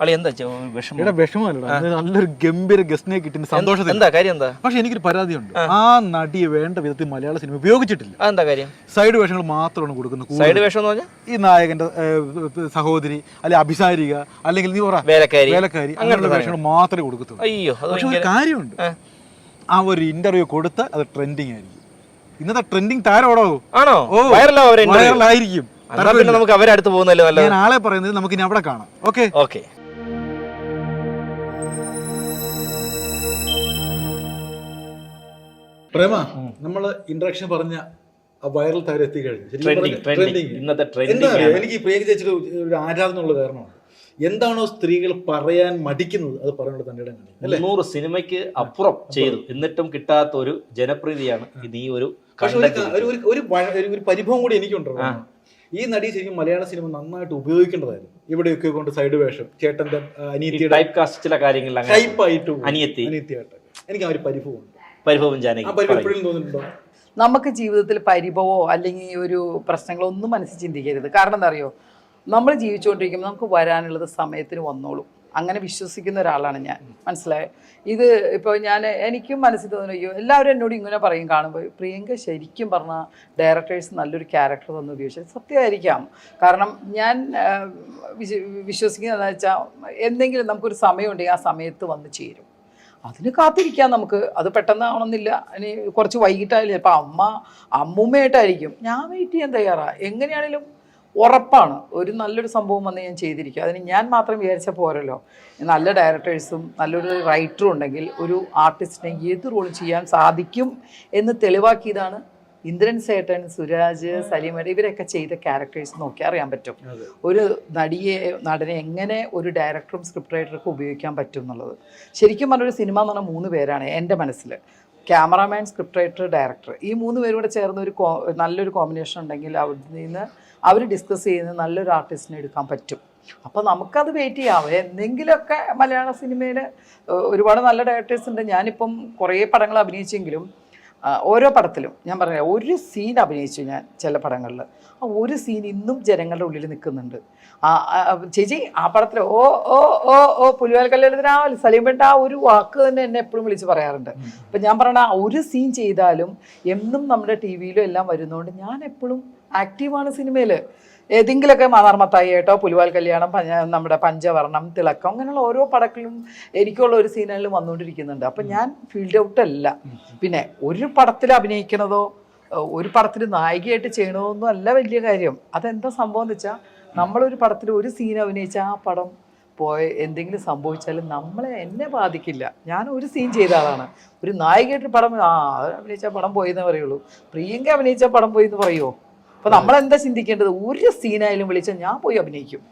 അളി എന്താ വിഷമം? ഇവിടെ വിഷമമല്ലടാ. നല്ലൊരു ഗംഭീര ഗസ്റ്റിനെ കിട്ടുന്ന സന്തോഷത്തിൽ എന്താ കാര്യം എന്താ? പക്ഷെ എനിക്കൊരു പരാതിയുണ്ട്. ആ. നടിയെ വേണ്ട വിധത്തിൽ മലയാള സിനിമ ഉപയോഗിച്ചിട്ടില്ല. അതെന്താ കാര്യം? സൈഡ് വേഷങ്ങൾ മാത്രമാണ് കൊടുക്കുന്നത് സൈഡ് വേഷം എന്ന് പറഞ്ഞാൽ ഈ നായകന്റെ സഹോദരി അല്ലെ അഭിസാരിക അല്ലെങ്കിൽ നീ പറ വേലക്കാരി. വേലക്കാരി അങ്ങനെയുള്ള വേഷങ്ങൾ മാത്രമേ കൊടുക്കത്തുള്ളൂ. അയ്യോ പക്ഷെ ഒരു കാര്യമുണ്ട്. ആ. ഒരു ഇന്റർവ്യൂ കൊടുത്ത് അത് ട്രെൻഡിങ് ആയിരിക്കും. ഇന്നത്തെ ട്രെൻഡിങ് താരോടോ? ആണോ? ഓ വൈറലാ അവരെ വൈറലായിരിക്കും പിന്നെ നമുക്ക് അവരെ അടുത്ത് പോകുന്നല്ലോ നല്ലത്? ഞാൻ ആളെ പറയുന്നത് നമുക്ക് ഇനി അവിടെ കാണാം. ഓക്കെ ഓക്കെ പ്രേമ നമ്മൾ ഇൻട്രാക്ഷൻ പറഞ്ഞ ആ വൈറൽ താരം എത്തിക്കഴിഞ്ഞു. എന്താ ട്രെൻഡിങ് എനിക്ക് പ്രേമിച്ച പ്രിയങ്ക ചേച്ചിയുടെ ഒരു ആരാധന ഉള്ള കാരണമാണ്. എന്താണോ സ്ത്രീകൾ പറയാൻ മടിക്കുന്നത് അത് പറയാനുള്ള തന്റെ ഇടം മുന്നൂറ് സിനിമയ്ക്ക് അപ്പുറം ചെയ്തു. എന്നിട്ടും കിട്ടാത്ത ഒരു ജനപ്രീതിയാണ് ഇത് ഈ ഒരു ഒരു പരിഭവം കൂടി എനിക്കുണ്ടോ ഈ നടി ശരിക്കും മലയാള സിനിമ നന്നായിട്ട് ഉപയോഗിക്കേണ്ടതായിരുന്നു. ഇവിടെയൊക്കെ കൊണ്ട് സൈഡ് വേഷം. ചേട്ടന്റെ അനിയത്തി ടൈപ്പ് കാസ്റ്റ് ചില കാര്യങ്ങളിൽ ടൈപ്പ് ആയിട്ട് അനിയത്തി. അനിയത്തിയായിട്ട്. എനിക്ക് ആ ഒരു പരിഭവമുണ്ട്. പരിഭവം ജാനകി. നമുക്ക് ജീവിതത്തിൽ പരിഭവോ അല്ലെങ്കിൽ ഒരു പ്രശ്നങ്ങളോ ഒന്നും മനസ്സിൽ ചിന്തിക്കരുത്. കാരണം എന്താ അറിയോ? നമ്മൾ ജീവിച്ചുകൊണ്ടിരിക്കുമ്പോൾ നമുക്ക് വരാനുള്ളത് സമയത്തിന് വന്നോളും. അങ്ങനെ വിശ്വസിക്കുന്ന ഒരാളാണ് ഞാൻ. മനസ്സിലായോ? ഇത് ഇപ്പോൾ ഞാൻ എനിക്കും മനസ്സിൽ തോന്നുന്നു അയ്യോ എല്ലാവരും എന്നോട് ഇങ്ങനെ പറയും കാണുമ്പോൾ പ്രിയങ്ക ശരിക്കും പറഞ്ഞ ഡയറക്ടേഴ്സ് നല്ലൊരു ക്യാരക്ടർ തന്നു ഉപയോഗിച്ചത് സത്യമായിരിക്കാം. കാരണം ഞാൻ വിശ്വസിക്കുന്നതെന്ന് വിശ്വ- വിശ്വസിക്കുന്നത് വെച്ചാൽ എന്തെങ്കിലും നമുക്കൊരു സമയമുണ്ടെങ്കിൽ ആ സമയത്ത് വന്ന് ചേരും. അതിന് കാത്തിരിക്കാം നമുക്ക്. അത് പെട്ടെന്ന് ആവണമെന്നില്ല ഇനി കുറച്ച് വൈകിട്ടായാലും ചിലപ്പോൾ അമ്മ അമ്മൂമ്മയായിട്ടായിരിക്കും. ഞാൻ വെയിറ്റ് ചെയ്യാൻ തയ്യാറാണ് എങ്ങനെയാണെങ്കിലും ഉറപ്പാണ്. ഒരു നല്ലൊരു സംഭവം വന്ന് ഞാൻ ചെയ്തിരിക്കും. അതിന് ഞാൻ മാത്രം വിചാരിച്ച പോരല്ലോ. നല്ല ഡയറക്ടേഴ്സും നല്ലൊരു റൈറ്ററും ഉണ്ടെങ്കിൽ ഒരു ആർട്ടിസ്റ്റിനെ ഏത് റോൾ ചെയ്യാൻ സാധിക്കും എന്ന് തെളിവാക്കിയതാണ് ഇന്ദ്രൻ സേട്ടൻ സുരാജ് സലീമടി ഇവരൊക്കെ ചെയ്ത ക്യാരക്ടേഴ്സ് നോക്കി അറിയാൻ പറ്റും. ഒരു നടിയെ നടനെ എങ്ങനെ ഒരു ഡയറക്ടറും സ്ക്രിപ്റ്റ് റൈറ്റർക്കും ഉപയോഗിക്കാൻ പറ്റും എന്നുള്ളത്. ശരിക്കും പറഞ്ഞൊരു സിനിമ എന്ന് പറഞ്ഞാൽ മൂന്ന് പേരാണ് എന്റെ മനസ്സിൽ. ക്യാമറാമാൻ സ്ക്രിപ്റ്റ് റൈറ്റർ ഡയറക്ടർ ഈ മൂന്ന് പേരും കൂടെ ചേർന്ന് ഒരു നല്ലൊരു കോമ്പിനേഷൻ ഉണ്ടെങ്കിൽ അവിടെ നിന്ന് അവർ ഡിസ്കസ് ചെയ്യുന്ന നല്ലൊരു ആർട്ടിസ്റ്റിനെ എടുക്കാൻ പറ്റും. അപ്പോൾ നമുക്കത് വെയിറ്റ് ചെയ്യാം. എന്തെങ്കിലുമൊക്കെ മലയാള സിനിമയിൽ ഒരുപാട് നല്ല ഡയറക്ടേഴ്സ് ഉണ്ട്. ഞാനിപ്പം കുറേ പടങ്ങൾ അഭിനയിച്ചെങ്കിലും ഓരോ പടത്തിലും ഞാൻ പറഞ്ഞ ഒരു സീൻ അഭിനയിച്ചു ഞാൻ ചില പടങ്ങളിൽ. ആ ഒരു സീൻ ഇന്നും ജനങ്ങളുടെ ഉള്ളിൽ നിൽക്കുന്നുണ്ട്. ആ ചേച്ചി ആ പടത്തിൽ ഓ ഓ ഓ ഓ പുലിവാൽ കല്യാണത്തിന് ആ സലീംപേട്ട ആ ഒരു വാക്ക് തന്നെ എന്നെ എപ്പോഴും വിളിച്ച് പറയാറുണ്ട്. അപ്പം ഞാൻ പറയണ ആ ഒരു സീൻ ചെയ്താലും എന്നും നമ്മുടെ ടി വിയിലും എല്ലാം വരുന്നതുകൊണ്ട് ഞാൻ എപ്പോഴും ആക്റ്റീവാണ് സിനിമയിൽ ഏതെങ്കിലുമൊക്കെ മാതാർമത്തായി കേട്ടോ പുലിവാൽ കല്യാണം നമ്മുടെ പഞ്ചവർണം തിളക്കം അങ്ങനെയുള്ള ഓരോ പടക്കിലും എനിക്കുള്ള ഒരു സീനുകളിൽ വന്നുകൊണ്ടിരിക്കുന്നുണ്ട്. അപ്പം ഞാൻ ഫീൽഡ് ഔട്ട് അല്ല പിന്നെ ഒരു പടത്തിൽ അഭിനയിക്കണതോ ഒരു പടത്തിൽ നായികയായിട്ട് ചെയ്യണതൊന്നും അല്ല വലിയ കാര്യം. അതെന്താ സംഭവം എന്ന് വെച്ചാൽ നമ്മളൊരു പടത്തിൽ ഒരു സീൻ അഭിനയിച്ചാൽ ആ പടം പോയ എന്തെങ്കിലും സംഭവിച്ചാലും നമ്മളെ എന്നെ ബാധിക്കില്ല. ഞാൻ ഒരു സീൻ ചെയ്ത ആളാണ്. ഒരു നായികയായിട്ട് പടം ആ അത് അഭിനയിച്ച പടം പോയി എന്ന് പറയുള്ളൂ. പ്രിയങ്ക അഭിനയിച്ച പടം പോയി എന്ന് പറയുമോ അപ്പോൾ നമ്മൾ എന്താ ചിന്തിക്കേണ്ടത്? ഒരു സീനായാലും വിളിച്ചാൽ ഞാൻ പോയി അഭിനയിക്കും.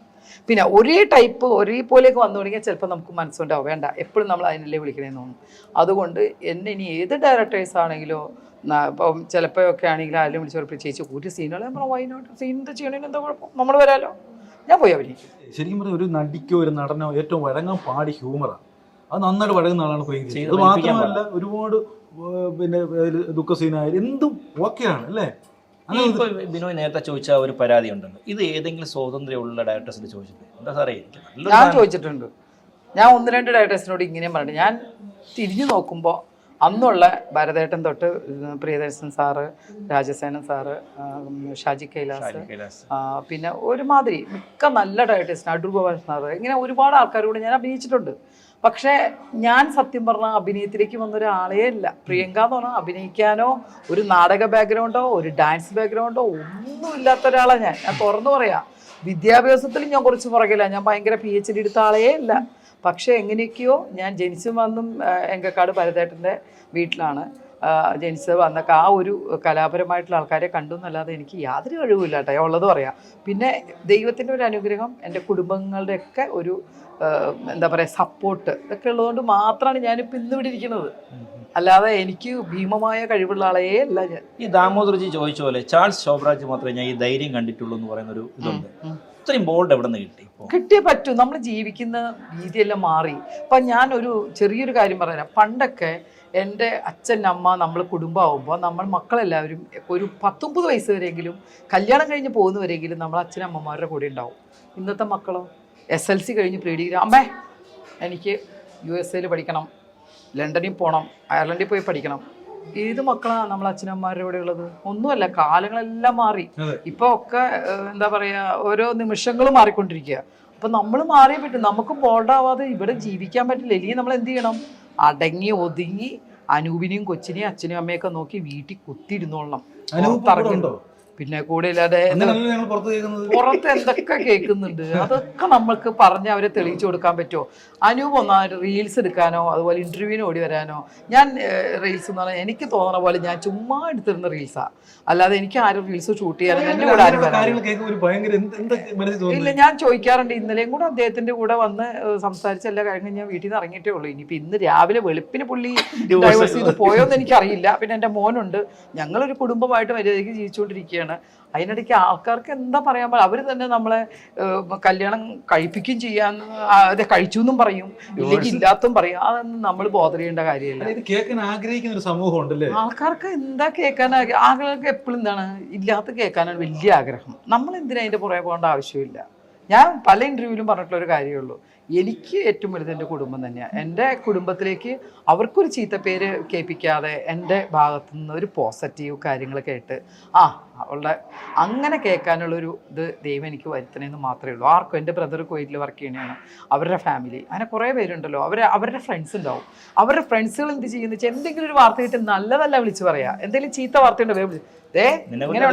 പിന്നെ ഒരേ ടൈപ്പ് ഒരേപോലെയൊക്കെ വന്നു തുടങ്ങിയാൽ ചിലപ്പോൾ നമുക്ക് മനസ്സുണ്ടാവും. വേണ്ട എപ്പോഴും നമ്മൾ അതിനല്ലേ വിളിക്കണേന്ന് തോന്നും. അതുകൊണ്ട് എന്നെ ഇനി ഏത് ഡയറക്ടേഴ്സ് ആണെങ്കിലോ ഇപ്പം ചിലപ്പോഴൊക്കെ ആണെങ്കിലും ആരും വിളിച്ച് ചേച്ചി ഒരു സീനുകൾ നമ്മൾ വൈനോട്ട് സീൻ എന്താ ചെയ്യണേന് എന്താ കുഴപ്പം? നമ്മൾ വരാലോ? ഞാൻ പോയി അഭിനയിക്കും. ശരിക്കും പറഞ്ഞാൽ ഒരു നടിക്കോ ഒരു നടനോ ഏറ്റവും വഴങ്ങാൻ പാടി ഹ്യൂമറാണ് അത് നന്നായിട്ട് വഴങ്ങുന്ന ആളാണ് അത് മാത്രമല്ല ഒരുപാട് പിന്നെ ദുഃഖ സീനായാലും എന്തും ഓക്കെയാണ് അല്ലേ? ബിനോയ് നേരത്തെ ചോദിച്ച ഒരു പരാതി ഉണ്ടല്ലോ. ഇത് ഏതെങ്കിലും സ്വാതന്ത്ര്യമുള്ള ഡയറക്ടേഴ്സിന് ചോദിച്ചിട്ടുണ്ട് എന്താ സാറേ? ഞാൻ ചോദിച്ചിട്ടുണ്ട്. ഞാൻ ഒന്ന് രണ്ട് ഡയറക്ടേഴ്സിനോട് ഇങ്ങനെയും പറഞ്ഞു ഞാൻ തിരിഞ്ഞു നോക്കുമ്പോൾ അന്നുള്ള ഭരതേട്ടൻ തൊട്ട് പ്രിയദർശൻ സാറ് രാജസേനൻ സാറ് ഷാജി കൈലാസ് പിന്നെ ഒരുമാതിരി മിക്ക നല്ല ഡയറ്റിസ്റ്റ് അടൂർ ഗോപാൽ സാറ് ഇങ്ങനെ ഒരുപാട് ആൾക്കാരോട് ഞാൻ അഭിനയിച്ചിട്ടുണ്ട്. പക്ഷേ ഞാൻ സത്യം പറഞ്ഞ അഭിനയത്തിലേക്ക് വന്ന ഒരാളേ അല്ല പ്രിയങ്ക എന്ന് പറഞ്ഞാൽ അഭിനയിക്കാനോ ഒരു നാടക ബാക്ക്ഗ്രൗണ്ടോ ഒരു ഡാൻസ് ബാക്ക്ഗ്രൗണ്ടോ ഒന്നും ഇല്ലാത്ത ഒരാളാണ് ഞാൻ. ഞാൻ തുറന്നു പറയാം വിദ്യാഭ്യാസത്തിൽ ഞാൻ കുറച്ച് പുറകില്ല ഞാൻ ഭയങ്കര പി എച്ച് ഡി എടുത്ത ആളേ അല്ല പക്ഷേ എങ്ങനെയൊക്കെയോ ഞാൻ ജനിച്ചു വന്നും എങ്കക്കാട് ഭരതേട്ടന്റെ വീട്ടിലാണ്. ജനിച്ചത് വന്നൊക്കെ ആ ഒരു കലാപരമായിട്ടുള്ള ആൾക്കാരെ കണ്ടു എന്നല്ലാതെ എനിക്ക് യാതൊരു കഴിവില്ല കേട്ടോ. ഞാൻ ഉള്ളത് പറയാം പിന്നെ ദൈവത്തിന്റെ ഒരു അനുഗ്രഹം എന്റെ കുടുംബങ്ങളുടെയൊക്കെ ഒരു എന്താ പറയുക സപ്പോർട്ട് ഇതൊക്കെ ഉള്ളതുകൊണ്ട് മാത്രമാണ് ഞാനിപ്പോൾ ഇന്ന് ഇവിടെ ഇരിക്കുന്നത്. അല്ലാതെ എനിക്ക് ഭീമമായ കഴിവുള്ള ആളേ അല്ല ഞാൻ. ഈ ദാമോദർജി ചോദിച്ച പോലെ ചാൾസ് ശോഭരാജ് മാത്രമേ ഞാൻ ഈ ധൈര്യം കണ്ടിട്ടുള്ളൂ എന്ന് പറയുന്ന ഒരു ഇതുണ്ട് ഇത്രയും ബോൾഡ് എവിടെ നിന്ന് കിട്ടി? കിട്ടിയേ പറ്റൂ. നമ്മൾ ജീവിക്കുന്ന രീതിയെല്ലാം മാറി. ഇപ്പം ഞാനൊരു ചെറിയൊരു കാര്യം പറയാം പണ്ടൊക്കെ എന്റെ അച്ഛൻ അമ്മ നമ്മൾ കുടുംബമാകുമ്പോൾ നമ്മൾ മക്കളെല്ലാവരും ഒരു പത്തൊമ്പത് വയസ്സ് വരെയെങ്കിലും കല്യാണം കഴിഞ്ഞ് പോകുന്നവരെങ്കിലും നമ്മൾ അച്ഛനമ്മമാരുടെ കൂടെ ഉണ്ടാവും. ഇന്നത്തെ മക്കളോ? എസ് എൽ സി കഴിഞ്ഞ് പ്രീ ഡിഗ്രി. അമ്മേ എനിക്ക് യു എസ് എയിൽ പഠിക്കണം. ലണ്ടനിൽ പോകണം അയർലൻഡിൽ പോയി പഠിക്കണം. ഏത് മക്കളാണ് നമ്മളെ അച്ഛനമ്മമാരുടെ ഇവിടെ ഉള്ളത്? ഒന്നുമല്ല കാലങ്ങളെല്ലാം മാറി. ഇപ്പൊ ഒക്കെ എന്താ പറയാ ഓരോ നിമിഷങ്ങളും മാറിക്കൊണ്ടിരിക്കുക അപ്പൊ നമ്മൾ മാറിയേ പറ്റും. നമുക്ക് ബോൾഡ് ആവാതെ ഇവിടെ ജീവിക്കാൻ പറ്റില്ല. ഇല്ലെങ്കിൽ നമ്മൾ എന്ത് ചെയ്യണം? അടങ്ങി ഒതുങ്ങി അനൂപിനെയും കൊച്ചിനെയും അച്ഛനെയും അമ്മയൊക്കെ നോക്കി വീട്ടിൽ കുത്തിയിരുന്നോളണം. പിന്നെ കൂടെ ഇല്ലാതെ പുറത്ത് എന്തൊക്കെ കേൾക്കുന്നുണ്ട്? അതൊക്കെ നമ്മൾക്ക് പറഞ്ഞ് അവരെ തെളിയിച്ചു കൊടുക്കാൻ പറ്റുമോ? അനൂപ് ഒന്നാ റീൽസ് എടുക്കാനോ അതുപോലെ ഇന്റർവ്യൂവിന് ഓടി വരാനോ? ഞാൻ റീൽസ് എന്ന് പറഞ്ഞാൽ എനിക്ക് തോന്നണ പോലെ ഞാൻ ചുമ്മാ എടുത്തിരുന്ന റീൽസാ അല്ലാതെ എനിക്ക് ആരും റീൽസ് ഷൂട്ട് ചെയ്യാനോ കൂടെ ആരും ഇല്ല ഞാൻ ചോദിക്കാറുണ്ട്. ഇന്നലെയും കൂടെ അദ്ദേഹത്തിന്റെ കൂടെ വന്ന് സംസാരിച്ചല്ല സംസാരിച്ച എല്ലാ കാര്യങ്ങളും ഞാൻ വീട്ടിൽ നിന്ന് ഇറങ്ങിയിട്ടേ ഉള്ളൂ. ഇനിയിപ്പോ ഇന്ന് രാവിലെ വെളുപ്പിന് പുള്ളി ഡൈവേഴ്സ് ചെയ്ത്. പോയോന്ന് എനിക്കറിയില്ല. പിന്നെ എന്റെ മോനുണ്ട്. ഞങ്ങളൊരു കുടുംബമായിട്ട് മര്യാദയ്ക്ക് ജീവിച്ചുകൊണ്ടിരിക്കുകയാണ്. അതിനിടയ്ക്ക് ആൾക്കാർക്ക് എന്താ പറയാൻ പാടില്ല അവർ തന്നെ നമ്മളെ കല്യാണം കഴിപ്പിക്കുകയും ചെയ്യാൻ അതെ കഴിച്ചു എന്നും പറയും ഇല്ലെങ്കിൽ ഇല്ലാത്തും പറയും. അതൊന്നും നമ്മൾ ബോധർ ചെയ്യേണ്ട കാര്യമില്ല. ഇത് കേൾക്കാൻ ആഗ്രഹിക്കുന്ന ഒരു സമൂഹം ഉണ്ടല്ലേ? ആൾക്കാർക്ക് എന്താ കേൾക്കാൻ ആൾക്കാർക്ക് എപ്പോഴും എന്താണ്? ഇല്ലാത്ത കേൾക്കാനാണ് വലിയ ആഗ്രഹം. നമ്മൾ എന്തിനാ അതിന്റെ പുറകെ പോകേണ്ട ആവശ്യമില്ല. ഞാൻ പല ഇന്റർവ്യൂവിലും പറഞ്ഞിട്ടുള്ള ഒരു കാര്യമുള്ളൂ. എനിക്ക് ഏറ്റവും വലുത് എന്റെ കുടുംബം തന്നെയാണ് എന്റെ കുടുംബത്തിലേക്ക് അവർക്കൊരു ചീത്തപ്പേര് കേൾപ്പിക്കാതെ എന്റെ ഭാഗത്തു നിന്ന് ഒരു പോസിറ്റീവ് കാര്യങ്ങൾ കേട്ട് ആ അവളുടെ അങ്ങനെ കേൾക്കാനുള്ളൊരു ഇത് ദൈവം എനിക്ക് വരുത്തണമെന്ന് മാത്രമേ ഉള്ളൂ. ആർക്കും എന്റെ ബ്രദർ കുവൈറ്റിൽ വർക്ക് ചെയ്യണതാണ് അവരുടെ ഫാമിലി അങ്ങനെ കുറേ പേരുണ്ടല്ലോ. അവരെ അവരുടെ ഫ്രണ്ട്സ് ഉണ്ടാവും. അവരുടെ ഫ്രണ്ട്സുകൾ എന്ത് ചെയ്യുന്ന വെച്ചാൽ എന്തെങ്കിലും ഒരു വാർത്ത കിട്ടി നല്ലതല്ല വിളിച്ച് പറയാ. എന്തെങ്കിലും ചീത്ത വാർത്തയുണ്ടോ വേഗം വിളിച്ച് ദേ ഇങ്ങനെ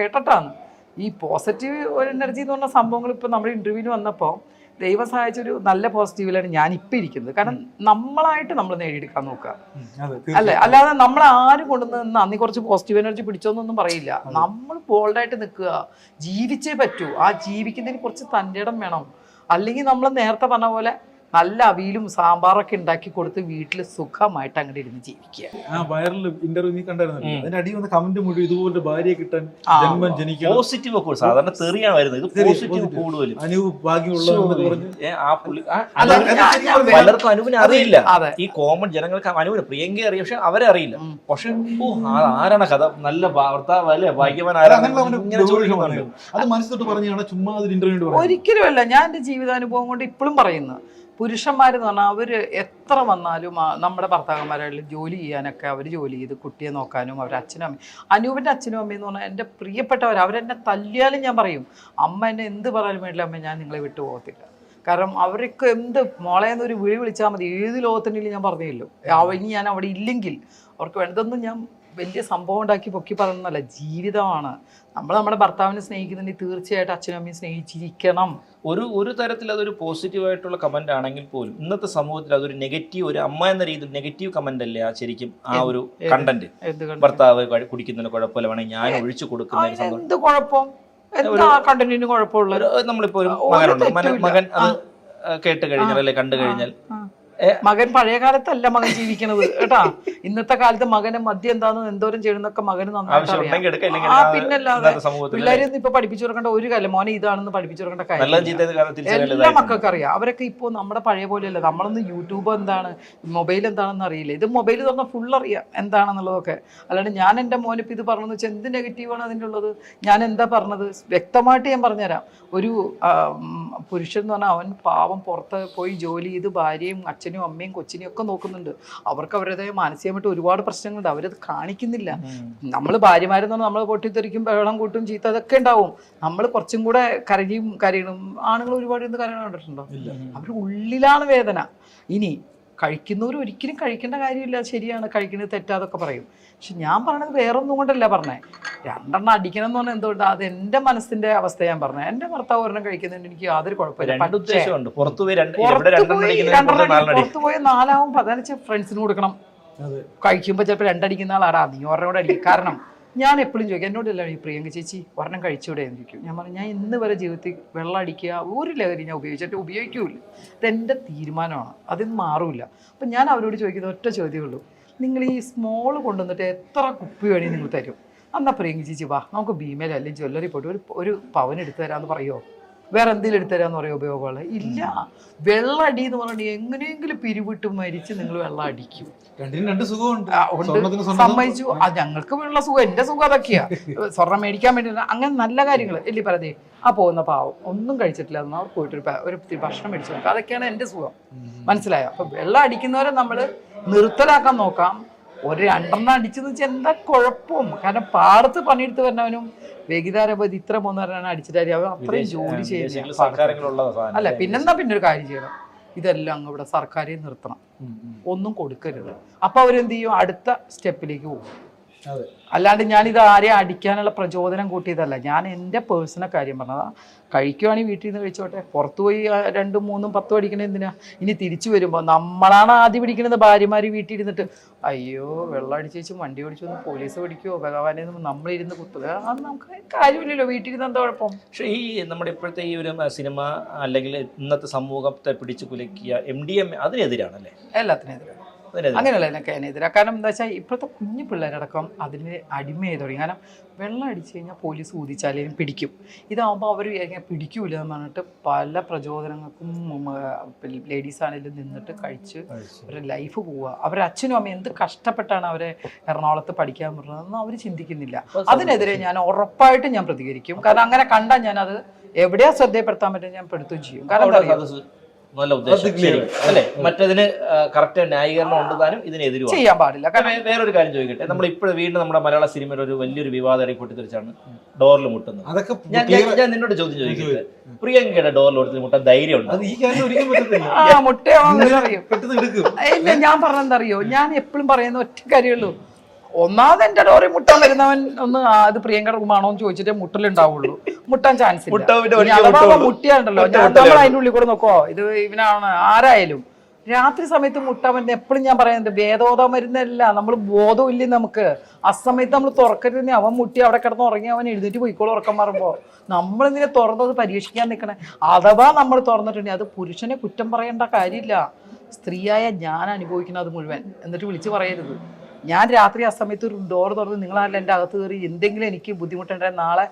കേട്ടട്ടാന്ന്. ഈ പോസിറ്റീവ് ഒരു എനർജി എന്ന് പറഞ്ഞ സംഭവങ്ങൾ ഇപ്പം നമ്മുടെ ഇന്റർവ്യൂവിന് വന്നപ്പോൾ ദൈവം സഹായിച്ച ഒരു നല്ല പോസിറ്റീവിലാണ് ഞാൻ ഇപ്പം ഇരിക്കുന്നത്. കാരണം നമ്മളായിട്ട് നമ്മൾ നേടിയെടുക്കാൻ നോക്കുക. അല്ലേ അല്ലെ? അല്ലാതെ നമ്മൾ ആരും കൊണ്ടുവന്ന് അന്നീ കുറച്ച് പോസിറ്റീവ് എനർജി പിടിച്ചോന്നൊന്നും പറയില്ല. നമ്മൾ ബോൾഡായിട്ട് നിൽക്കുക. ജീവിച്ചേ പറ്റൂ. ആ ജീവിക്കുന്നതിന് കുറച്ച് തന്റെ ഇടം വേണം. അല്ലെങ്കിൽ നമ്മൾ നേരത്തെ പറഞ്ഞ പോലെ നല്ല അവിയലും സാമ്പാറൊക്കെ ഉണ്ടാക്കി കൊടുത്ത് വീട്ടിൽ സുഖമായിട്ട് അങ്ങോട്ട് ഇരുന്ന് ജീവിക്കുക. ആ വൈറൽ ഇന്റർവ്യൂ നീ കണ്ടായിരുന്നല്ലോ? അതിന്റെ അടി വന്ന കമന്റ് മുഴുവൻ ഇതുപോലെ ഭാര്യയെ കിട്ടാൻ ആ. ജന്മം ജനിക്കണം. പോസിറ്റീവ് ഒക്കെ സാധാരണ തെറിയാണ് വരുന്നത്. ഇത് പോസിറ്റീവ്. കൂടുതലും. അനു പറഞ്ഞ് ആ പുള്ളി പലർക്കും അനുവിനെ അറിയില്ല. ഈ കോമൺ ജനങ്ങൾക്ക് അനുവിനെ പ്രിയങ്ക അറിയാം പക്ഷെ അവരെ അറിയില്ല. പക്ഷെ ഓ ആരാണ് കഥ? നല്ല ഭർത്താവ് അല്ലെ ഭാഗ്യവാൻ അത് പറഞ്ഞാണ് ചുമ്മാ ഒരിക്കലുമല്ല. ഞാൻ എന്റെ ജീവിതാനുഭവം കൊണ്ട് ഇപ്പോഴും പറയുന്നു. പുരുഷന്മാരെന്ന് പറഞ്ഞാൽ അവർ എത്ര വന്നാലും നമ്മുടെ ഭർത്താക്കന്മാരായിട്ട് ജോലി ചെയ്യാനൊക്കെ അവർ ജോലി ചെയ്ത് കുട്ടിയെ നോക്കാനും അവരുടെ അച്ഛനും അമ്മയും. അനൂപിന്റെ അച്ഛനും അമ്മയും എന്ന് പറഞ്ഞാൽ എന്റെ പ്രിയപ്പെട്ടവർ അവരെന്നെ തല്ലിയാലും ഞാൻ പറയും അമ്മ എന്നെ എന്ത് പറഞ്ഞാലും വേണ്ടില്ല അമ്മ ഞാൻ നിങ്ങളെ വിട്ടു പോകത്തില്ല. കാരണം അവർക്ക് എന്ത് മോളെ ഒരു വിളി വിളിച്ചാൽ മതി ഏത് ലോകത്തിനെങ്കിലും ഞാൻ പറഞ്ഞില്ലോ ഇനി ഞാൻ അവിടെ ഇല്ലെങ്കിൽ അവർക്ക് വേണ്ടതൊന്നും ഞാൻ വലിയ സംഭവം ഉണ്ടാക്കി പൊക്കി പറയുന്നതല്ല ജീവിതമാണ്. നമ്മൾ നമ്മുടെ ഭർത്താവിനെ സ്നേഹിക്കുന്നുണ്ടെങ്കിൽ തീർച്ചയായിട്ടും അച്ഛനും അമ്മയും സ്നേഹിച്ചിരിക്കണം. ഒരു ഒരു തരത്തിൽ അതൊരു പോസിറ്റീവ് ആയിട്ടുള്ള കമന്റ് ആണെങ്കിൽ പോലും ഇന്നത്തെ സമൂഹത്തിൽ അതൊരു നെഗറ്റീവ് ഒരു അമ്മ എന്ന രീതിയിൽ നെഗറ്റീവ് കമന്റ് അല്ലേ ആ ശരിക്കും ആ ഒരു കണ്ടന്റ് ഭർത്താവ് കുടിക്കുന്നതിന് കുഴപ്പമില്ല വേണമെങ്കിൽ ഞാൻ ഒഴിച്ചു കൊടുക്കുന്ന എന്ത് കുഴപ്പം? കണ്ടന്റിന് നമ്മളിപ്പോ ഒരു മകനുണ്ട്. മകൻ അത് കേട്ട് കഴിഞ്ഞാൽ അല്ലെ കണ്ടു കഴിഞ്ഞാൽ മകൻ പഴയ കാലത്തല്ല മകൻ ജീവിക്കണത് കേട്ടാ? ഇന്നത്തെ കാലത്ത് മകന് മദ്യം എന്താന്ന് എന്തോരം ചെയ്യണമെന്നൊക്കെ മകന് നന്നായിട്ട് അറിയാം. ആ പിന്നല്ലാതെ പിള്ളേരൊന്നും ഇപ്പൊ പഠിപ്പിച്ചു കൊടുക്കേണ്ട ഒരു കാര്യം മോനെ ഇതാണെന്ന് പഠിപ്പിച്ചു കൊടുക്കേണ്ട കാര്യം എല്ലാ മക്കൾക്ക് അറിയാം. അവരൊക്കെ ഇപ്പൊ നമ്മുടെ പഴയ പോലെയല്ല. നമ്മളൊന്ന് യൂട്യൂബ് എന്താണ് മൊബൈൽ എന്താണെന്ന് അറിയില്ല. ഇത് മൊബൈൽ തുറന്ന ഫുൾ അറിയാം എന്താണെന്നുള്ളതൊക്കെ. അല്ലാണ്ട് ഞാൻ എന്റെ മോനിപ്പോൾ ഇത് പറഞ്ഞു വെച്ചാൽ എന്ത് നെഗറ്റീവാണ് അതിന്റെ ഉള്ളത്? ഞാൻ എന്താ പറഞ്ഞത്? വ്യക്തമായിട്ട് ഞാൻ പറഞ്ഞുതരാം. ഒരു പുരുഷൻ എന്ന് പറഞ്ഞാൽ അവൻ പാവം പുറത്ത് പോയി ജോലി ചെയ്ത് ഭാര്യയും അച്ഛനും അമ്മയും കൊച്ചിനെയും ഒക്കെ നോക്കുന്നുണ്ട്. അവർക്ക് അവരുടേതായ മാനസികമായിട്ട് ഒരുപാട് പ്രശ്നങ്ങളുണ്ട്. അവരത് കാണിക്കുന്നില്ല. നമ്മൾ ഭാര്യമാരെന്ന് പറഞ്ഞാൽ നമ്മൾ പൊട്ടിത്തെറിക്കും ബഹളം കൂട്ടും ചീത്ത അതൊക്കെ ഉണ്ടാവും. നമ്മൾ കുറച്ചും കൂടെ കരയും കരയണം ആണുങ്ങൾ ഒരുപാട് എന്ത് കരയണം കണ്ടിട്ടുണ്ടോ? അവരുടെ ഉള്ളിലാണ് വേദന. ഇനി കഴിക്കുന്നവർ ഒരിക്കലും കഴിക്കേണ്ട കാര്യമില്ല. ശരിയാണ്. കഴിക്കുന്നത് തെറ്റാതൊക്കെ പറയും. പക്ഷെ ഞാൻ പറഞ്ഞത് വേറൊന്നും കൊണ്ടല്ല പറഞ്ഞേ. രണ്ടെണ്ണം അടിക്കണം എന്ന് പറഞ്ഞാൽ എന്തുകൊണ്ട്? അത് എന്റെ മനസ്സിന്റെ അവസ്ഥ ഞാൻ പറഞ്ഞത് എന്റെ ഭർത്താവ് ഒരെണ്ണം കഴിക്കുന്നതിന് എനിക്ക് യാതൊരു കുഴപ്പമില്ല. പുറത്തു പോയി നാലാവും പതിനഞ്ച് ഫ്രണ്ട്സിന് കൊടുക്കണം. അതെ. കഴിക്കുമ്പോൾ ചിലപ്പോൾ രണ്ടടിക്കുന്ന ആളാടാ. നീ ഒരെണ്ണം കൂടെ അടിക്കും കാരണം ഞാൻ എപ്പോഴും ചോദിക്കും എന്നോടല്ല ഈ പ്രിയങ്ക ചേച്ചി വർണം കഴിച്ചുകൂടെ എന്ന് ചോദിക്കും. ഞാൻ പറഞ്ഞു ഞാൻ ഇന്ന് വരെ ജീവിതത്തിൽ വെള്ളം അടിക്കുക ഒരു ലഹരി ഞാൻ ഉപയോഗിച്ചിട്ട് ഉപയോഗിക്കൂല ഇതെന്റെ തീരുമാനമാണ്. അതിന് മാറൂല. അപ്പം ഞാൻ അവരോട് ചോദിക്കുന്ന ഒറ്റ ചോദ്യമേ ഉള്ളൂ. നിങ്ങൾ ഈ സ്മോൾ കൊണ്ടുവന്നിട്ട് എത്ര കുപ്പി വേണി നിങ്ങൾ തരും? എന്നാൽ പ്രിയങ്ക ചേച്ചി വാ നമുക്ക് ഭീമയിൽ അല്ലെങ്കിൽ ജ്വല്ലറി പോയിട്ട് ഒരു ഒരു പവൻ എടുത്തു തരാമെന്ന് പറയുമോ വേറെ എന്തെങ്കിലും എടുത്തരാന്ന് പറയാം ഉപയോഗമുള്ള ഇല്ല. വെള്ളം അടി എന്ന് പറഞ്ഞിട്ട് എങ്ങനെയെങ്കിലും പിരിവിട്ട് മരിച്ച് നിങ്ങൾ വെള്ളം അടിക്കും. സമ്മതിച്ചു. ആ ഞങ്ങൾക്ക് ഉള്ള സുഖം എന്റെ സുഖം അതൊക്കെയാ. സ്വർണം മേടിക്കാൻ വേണ്ടി അങ്ങനെ നല്ല കാര്യങ്ങൾ ഇല്ലേ പറയതേ ആ പോകുന്ന പാവം. ഒന്നും കഴിച്ചിട്ടില്ല. എന്നാൽ പോയിട്ടൊരു പോയിട്ട് ഒരു ഭക്ഷണം മേടിച്ചു നോക്കാം അതൊക്കെയാണ് എന്റെ സുഖം. മനസ്സിലായോ? അപ്പൊ വെള്ളം അടിക്കുന്നവരെ നമ്മൾ നിർത്തലാക്കാൻ നോക്കാം. ഒരു രണ്ടെണ്ണം അടിച്ചെന്ന് വെച്ചാൽ എന്താ കുഴപ്പം? കാരണം പാടത്ത് പണിയെടുത്ത് വരുന്നവനും വേഗിതാരപതി ഇത്ര മൂന്ന് പറഞ്ഞാൽ അടിച്ചിട്ടായിരിക്കും അവർ അത്രയും ജോലി ചെയ്യുന്നത് അല്ല പിന്നെന്താ പിന്നെ ഒരു കാര്യം ചെയ്യണം. ഇതെല്ലാം അങ്ങ് ഇവിടെ സർക്കാരെ നിർത്തണം. ഒന്നും കൊടുക്കരുത്. അപ്പൊ അവരെന്ത് ചെയ്യും? അടുത്ത സ്റ്റെപ്പിലേക്ക് പോകും. അല്ലാണ്ട് ഞാനിത് ആരെയും അടിക്കാനുള്ള പ്രചോദനം കൂട്ടിയതല്ല. ഞാൻ എന്റെ പേഴ്സണൽ കാര്യം പറഞ്ഞതാ. കഴിക്കുവാണെങ്കിൽ വീട്ടിൽ നിന്ന് കഴിച്ചോട്ടെ. പുറത്തു പോയി രണ്ടും മൂന്നും പത്തും അടിക്കണേ എന്തിനാ? ഇനി തിരിച്ചു വരുമ്പോൾ നമ്മളാണ് ആദ്യം പിടിക്കുന്നത് ഭാര്യമാർ വീട്ടിൽ ഇരുന്നിട്ട് അയ്യോ വെള്ളം അടിച്ച് വെച്ച് വണ്ടി ഓടിച്ചു വന്ന് പോലീസ് പിടിക്കുമോ ഭഗവാനെ നമ്മളിരുന്ന് കുത്തുക. അത് നമുക്ക് കാര്യമില്ലല്ലോ. വീട്ടിലിരുന്ന് എന്താ കുഴപ്പം? പക്ഷേ ഈ നമ്മുടെ ഇപ്പോഴത്തെ ഈ ഒരു സിനിമ അല്ലെങ്കിൽ ഇന്നത്തെ സമൂഹത്തെ പിടിച്ചു കുലക്കിയ എം ഡി എം അതിനെതിരാണല്ലേ? എല്ലാത്തിനെതിരെ അതിനെതിരെ കാരണം എന്താ വെച്ചാൽ ഇപ്പോഴത്തെ കുഞ്ഞു പിള്ളേരടക്കം അതിന് അടിമയായി തുടങ്ങി. കാരണം വെള്ളം അടിച്ചു കഴിഞ്ഞാൽ പോലീസ് ഊതിച്ചാലും പിടിക്കും. ഇതാകുമ്പോൾ അവർ ഇങ്ങനെ പിടിക്കൂല എന്ന് പറഞ്ഞിട്ട് പല പ്രചോദനങ്ങൾക്കും ലേഡീസ് ആണെങ്കിലും നിന്നിട്ട് കഴിച്ച് അവരുടെ ലൈഫ് പോവുക. അവരുടെ അച്ഛനും അമ്മയും എന്ത് കഷ്ടപ്പെട്ടാണ് അവരെ എറണാകുളത്ത് പഠിക്കാൻ പറഞ്ഞതെന്ന് അവർ ചിന്തിക്കുന്നില്ല. അതിനെതിരെ ഞാൻ ഉറപ്പായിട്ടും ഞാൻ പ്രതികരിക്കും. കാരണം അങ്ങനെ കണ്ടാൽ ഞാനത് എവിടെയാ ശ്രദ്ധയപ്പെടുത്താൻ പറ്റും ഞാൻ പെടുത്തുകയും ചെയ്യും. കാരണം നല്ല ഉദ്ദേശം. അല്ലെ? മറ്റതിന് കറക്റ്റ് ന്യായീകരണം ഉണ്ട് താനും ഇതിനെതിരും ചെയ്യാൻ പാടില്ല. കാരണം വേറൊരു കാര്യം ചോദിക്കട്ടെ. നമ്മൾ ഇപ്പോഴും വീണ്ടും നമ്മുടെ മലയാള സിനിമയിൽ ഒരു വലിയൊരു വിവാദം ഇടയിൽ പൊട്ടിത്തെറിച്ചാണ് ഡോറിൽ മുട്ടുന്നത്. അതൊക്കെ ഞാൻ നിന്നോട് ചോദ്യം ചോദിക്കട്ടെ. പ്രിയങ്കയുടെ ഡോറിൽ കൊടുത്ത് മുട്ടാൻ ധൈര്യം ഉണ്ട്? അത് ഈ കാര്യം ഒരിക്കലും പറ്റത്തില്ല. ആ മുട്ടയാണെന്ന് അറിയും പെട്ടെന്ന് എടുക്കും. ഇല്ല ഞാൻ പറഞ്ഞെന്തറിയോ ഞാൻ എപ്പോഴും പറയുന്ന ഒറ്റ കാര്യമുള്ളൂ ഒന്നാമത് എന്റെ ഡോറി മുട്ടാൻ വരുന്നവൻ ഒന്ന് അത് പ്രിയങ്കര റൂമാണോ എന്ന് ചോദിച്ചിട്ടേ മുട്ടലുണ്ടാവുള്ളൂ. മുട്ടാൻ ചാൻസ്. മുട്ടിയാണ്ടല്ലോ. നമ്മൾ. അതിന്റെ ഉള്ളിൽ കൂടെ നോക്കോ ഇത് ഇവനാണ്. ആരായാലും. രാത്രി സമയത്ത് മുട്ടാൻ വരുന്ന എപ്പോഴും ഞാൻ പറയുന്നത് ഭേദോദം മരുന്നല്ല. നമ്മൾ ബോധമില്ല നമുക്ക്? അസമയത്ത് നമ്മൾ തുറക്കരുത് അവൻ മുട്ടി അവിടെ കിടന്ന് ഉറങ്ങി അവൻ എഴുന്നേറ്റ് പോയിക്കോളും ഉറക്കം മാറുമ്പോൾ നമ്മൾ ഇതിനെ തുറന്നത് പരീക്ഷിക്കാൻ നിൽക്കണേ അഥവാ നമ്മൾ തുറന്നിട്ടുണ്ടെങ്കിൽ അത് പുരുഷനെ കുറ്റം പറയേണ്ട കാര്യമില്ല. സ്ത്രീയായ ഞാൻ അനുഭവിക്കുന്നത് മുഴുവൻ. എന്നിട്ട് വിളിച്ചു പറയരുത്. ഞാൻ രാത്രി ആ സമയത്ത് ഒരു ഡോർ തുറന്ന് നിങ്ങളാരും എന്റെ അകത്ത് കയറി എന്തെങ്കിലും എനിക്ക് ബുദ്ധിമുട്ടുണ്ടെങ്കിൽ നാളെ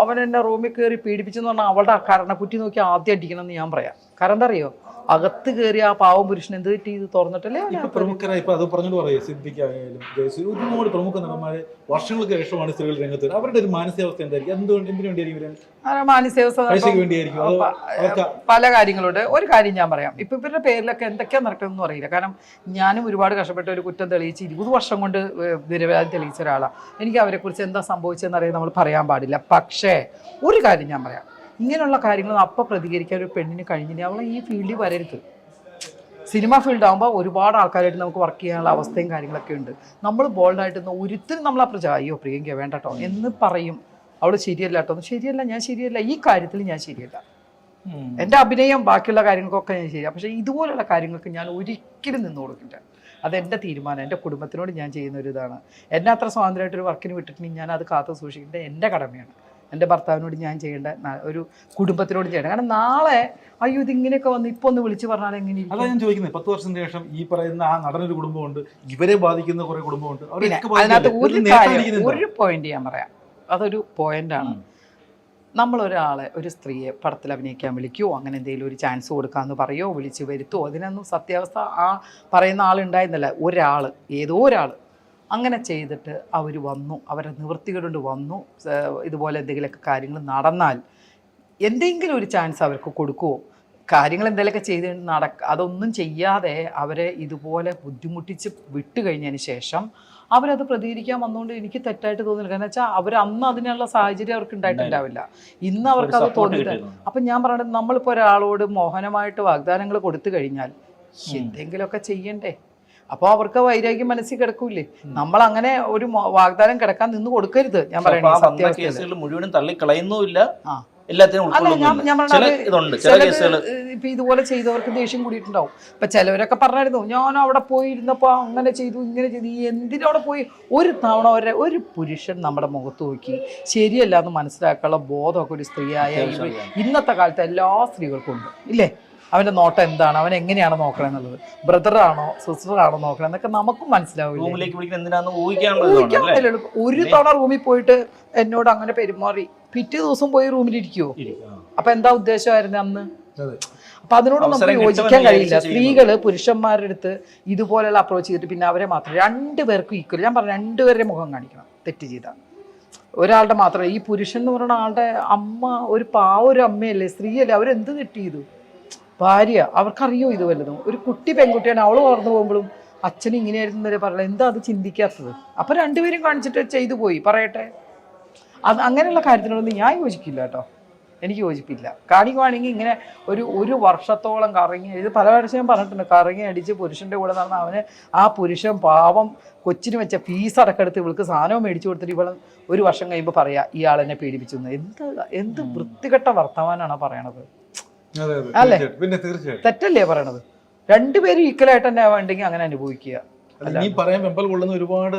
അവൻ എന്നെ റൂമിൽ കയറി പീഡിപ്പിച്ചെന്ന് പറഞ്ഞാൽ അവളുടെ കരണക്കുറ്റി നോക്കി ആദ്യം അടിക്കണം എന്ന് ഞാൻ പറയാം. കാരണം എന്താ അറിയോ? അകത്ത് കയറി ആ പാവം പുരുഷൻ എന്ത് പറ്റി? ഇത് തുറന്നിട്ടല്ലേ ഇപ്പൊ പ്രമുഖരായി ഇപ്പൊ അത് പറഞ്ഞോട് പറയാം സിദ്ധിക്കായാലും ജയസൂര്യ ഒരുപാട് പ്രമുഖ നടന്മാരെ വർഷങ്ങൾക്ക് ശേഷമാണ് സ്ത്രീകൾ രംഗത്ത് അവരുടെ ഒരു മാനസികാവസ്ഥ എന്തായിരിക്കും? എന്തുകൊണ്ട് എന്തിനു വേണ്ടിയായിരിക്കും മാനസികാവസ്ഥ പല കാര്യങ്ങളുണ്ട് ഒരു കാര്യം ഞാൻ പറയാം. ഇപ്പൊ ഇവരുടെ പേരിലൊക്കെ എന്തൊക്കെയാ നടക്കുന്നതെന്ന് അറിയില്ല. കാരണം ഞാനും ഒരുപാട് കഷ്ടപ്പെട്ട ഒരു കുറ്റം തെളിയിച്ച് ഇരുപത് വർഷം കൊണ്ട് നിരവധി തെളിയിച്ച ഒരാളാണ് എനിക്ക് അവരെ കുറിച്ച് എന്താ സംഭവിച്ചതെന്ന് അറിയാൻ നമ്മൾ പറയാൻ പാടില്ല. പക്ഷേ ഒരു കാര്യം ഞാൻ പറയാം. ഇങ്ങനെയുള്ള കാര്യങ്ങൾ അപ്പം പ്രതികരിക്കാൻ ഒരു പെണ്ണിന് കഴിഞ്ഞില്ല? അവളെ ഈ ഫീൽഡിൽ വരരുത്. സിനിമ ഫീൽഡ് ആകുമ്പോൾ ഒരുപാട് ആൾക്കാരായിട്ട് നമുക്ക് വർക്ക് ചെയ്യാനുള്ള അവസ്ഥയും കാര്യങ്ങളൊക്കെ ഉണ്ട്. നമ്മൾ ബോൾഡായിട്ട് ഒരിത്തിനും നമ്മൾ അപ്പം അയ്യോ പ്രിയങ്ക വേണ്ട കേട്ടോ എന്ന് പറയും. അവൾ ശരിയല്ല കേട്ടോ. ശരിയല്ല ഞാൻ ശരിയല്ല. ഈ കാര്യത്തിൽ ഞാൻ ശരിയല്ല. എന്റെ അഭിനയം ബാക്കിയുള്ള കാര്യങ്ങൾക്കൊക്കെ ഞാൻ ശരിയാണ് പക്ഷേ ഇതുപോലുള്ള കാര്യങ്ങൾക്ക് ഞാൻ ഒരിക്കലും നിന്ന് കൊടുക്കില്ല. എന്റെ തീരുമാനം. എന്റെ കുടുംബത്തിനോട് ഞാൻ ചെയ്യുന്ന ഒരു ഇതാണ്. എന്നെ അത്ര സ്വാതന്ത്ര്യമായിട്ടൊരു വർക്കിന് വിട്ടിട്ടുണ്ടെങ്കിൽ ഞാൻ അത് കാത്തു സൂക്ഷിക്കേണ്ടത് എന്റെ കടമയാണ്. എന്റെ ഭർത്താവിനോട് ഞാൻ ചെയ്യേണ്ട ഒരു കുടുംബത്തിനോട് ചെയ്യണം കാരണം നാളെ അയ്യോ ഇതിങ്ങനെയൊക്കെ വന്ന് ഇപ്പൊ ഒന്ന് വിളിച്ചു പറഞ്ഞാൽ എങ്ങനെ അതാ ഞാൻ ചോദിക്കുന്നത് പത്ത് വർഷത്തിന് ശേഷം ഈ പറയുന്ന ആ നടനൊരു കുടുംബമുണ്ട് ഇവരെ ബാധിക്കുന്ന കുറെ കുടുംബമുണ്ട്. അതിനകത്ത് ഒരു ഒരു കാര്യം ഒരു പോയിന്റ് ഞാൻ പറയാം. അതൊരു പോയിന്റാണ് നമ്മൾ ഒരാളെ ഒരു സ്ത്രീയെ പടത്തിൽ അഭിനയിക്കാൻ വിളിക്കുവോ അങ്ങനെ എന്തെങ്കിലും ഒരു ചാൻസ് കൊടുക്കാമെന്ന് പറയുമോ വിളിച്ച് വരുത്തുമോ അതിനൊന്നും സത്യാവസ്ഥ ആ പറയുന്ന ആളുണ്ടായിരുന്നില്ല ഒരാൾ ഏതോ ഒരാൾ അങ്ങനെ ചെയ്തിട്ട് അവർ വന്നു. അവരെ നിവൃത്തികളുണ്ട് വന്നു. ഇതുപോലെ എന്തെങ്കിലുമൊക്കെ കാര്യങ്ങൾ നടന്നാൽ എന്തെങ്കിലും ഒരു ചാൻസ് അവർക്ക് കൊടുക്കുമോ കാര്യങ്ങൾ എന്തെങ്കിലുമൊക്കെ ചെയ്ത് നടക്ക അതൊന്നും ചെയ്യാതെ അവരെ ഇതുപോലെ ബുദ്ധിമുട്ടിച്ച് വിട്ടു കഴിഞ്ഞതിന് ശേഷം അവരത് പ്രതികരിക്കാൻ വന്നുകൊണ്ട് എനിക്ക് തെറ്റായിട്ട് തോന്നില്ല. കാരണം വെച്ചാൽ അവർ അന്ന് അതിനുള്ള സാഹചര്യം അവർക്ക് ഉണ്ടായിട്ടുണ്ടാവില്ല. ഇന്ന് അവർക്ക് അത് തോന്നിയിട്ടില്ല. അപ്പം ഞാൻ പറയുന്നത് നമ്മളിപ്പോൾ ഒരാളോട് മോഹനമായിട്ട് വാഗ്ദാനങ്ങൾ കൊടുത്തു കഴിഞ്ഞാൽ എന്തെങ്കിലുമൊക്കെ ചെയ്യണ്ടേ? അപ്പോൾ അവർക്ക് വൈരാഗ്യം മനസ്സിൽ കിടക്കൂലേ നമ്മൾ അങ്ങനെ ഒരു വാഗ്ദാനം കിടക്കാൻ നിന്ന് കൊടുക്കരുത്. ഞാൻ പറയുന്നത് മുഴുവനും തള്ളിക്കളയുന്നുമില്ല. ഇപ്പൊ ഇതുപോലെ ചെയ്തവർക്ക് ദേഷ്യം കൂടിയിട്ടുണ്ടാവും. ഇപ്പൊ ചിലവരൊക്കെ പറഞ്ഞായിരുന്നു ഞാൻ അവിടെ പോയി ഇരുന്നപ്പോ അങ്ങനെ ചെയ്തു ഇങ്ങനെ ചെയ്തു. ഈ എന്തിനവിടെ പോയി? ഒരു തവണ ഒരു ഒരു പുരുഷൻ നമ്മുടെ മുഖത്ത് നോക്കി ശരിയല്ല എന്ന് മനസ്സിലാക്കാനുള്ള ബോധമൊക്കെ ഒരു സ്ത്രീയായ ഇന്നത്തെ കാലത്ത് എല്ലാ സ്ത്രീകൾക്കും ഉണ്ട്. ഇല്ലേ? അവന്റെ നോട്ടം എന്താണ്? അവൻ എങ്ങനെയാണ് നോക്കണെന്നുള്ളത് ബ്രദറാണോ സിസ്റ്ററാണോ നോക്കണം എന്നൊക്കെ നമുക്കും മനസ്സിലാവില്ല? ഒരു തവണ റൂമിൽ പോയിട്ട് എന്നോട് അങ്ങനെ പെരുമാറി പിറ്റേ ദിവസം പോയി റൂമിലിരിക്കുവോ. അപ്പൊ എന്താ ഉദ്ദേശമായിരുന്നു അന്ന്? അപ്പൊ അതിനോട് നമുക്ക് യോജിക്കാൻ കഴിയില്ല. സ്ത്രീകൾ പുരുഷന്മാരുടെ അടുത്ത് ഇതുപോലെയുള്ള അപ്രോച്ച് ചെയ്തിട്ട് പിന്നെ അവരെ മാത്രം രണ്ടുപേർക്കും ഈക്വൽ ഞാൻ പറഞ്ഞു രണ്ടുപേരുടെ മുഖം കാണിക്കണം. തെറ്റ് ചെയ്ത ഒരാളുടെ മാത്രം ഈ പുരുഷൻ എന്ന് പറയുന്ന ആളുടെ അമ്മ ഒരു പാവ ഒരു അമ്മയല്ലേ? സ്ത്രീയല്ലേ? അവരെന്ത് തെറ്റ് ചെയ്തു? ഭാര്യ അവർക്കറിയോ ഇത് വല്ലതും? ഒരു കുട്ടി പെൺകുട്ടിയാണ് അവൾ വളർന്നു പോകുമ്പോഴും അച്ഛൻ ഇങ്ങനെയായിരുന്നു വരെ പറയുന്നത് എന്താ അത് ചിന്തിക്കാത്തത്? അപ്പൊ രണ്ടുപേരും കാണിച്ചിട്ട് ചെയ്തു പോയി. പറയട്ടെ? അത് അങ്ങനെയുള്ള കാര്യത്തിനോടൊന്നും ഞാൻ യോജിക്കില്ല കേട്ടോ. എനിക്ക് യോജിപ്പില്ല. കാണിക്കുവാണെങ്കിൽ ഇങ്ങനെ ഒരു ഒരു വർഷത്തോളം കറങ്ങി ഇത് പല പ്രാവശ്യം ഞാൻ പറഞ്ഞിട്ടുണ്ട് കറങ്ങി അടിച്ച് പുരുഷന്റെ കൂടെ നടന്ന അവന് ആ പുരുഷൻ പാവം കൊച്ചിന് വെച്ച ഫീസ് അടക്കെടുത്ത് ഇവൾക്ക് സാധനവും മേടിച്ചു കൊടുത്തിട്ട് ഇവൾ ഒരു വർഷം കഴിയുമ്പോൾ പറയാ ഇയാൾ എന്നെ പീഡിപ്പിച്ചു എന്ന്. എന്ത് എന്ത് വൃത്തികെട്ട വർത്തമാനാണ് പറയണത്. അല്ലേ? പിന്നെ തീർച്ചയായും തെറ്റല്ലേ പറയണത്? രണ്ടുപേരും ഈക്വലായിട്ട് തന്നെ ആവാണ്ടെങ്കിൽ അങ്ങനെ അനുഭവിക്കുക. നീ ഇനി പറയാൻ വെമ്പൽ കൊള്ളുന്ന ഒരുപാട്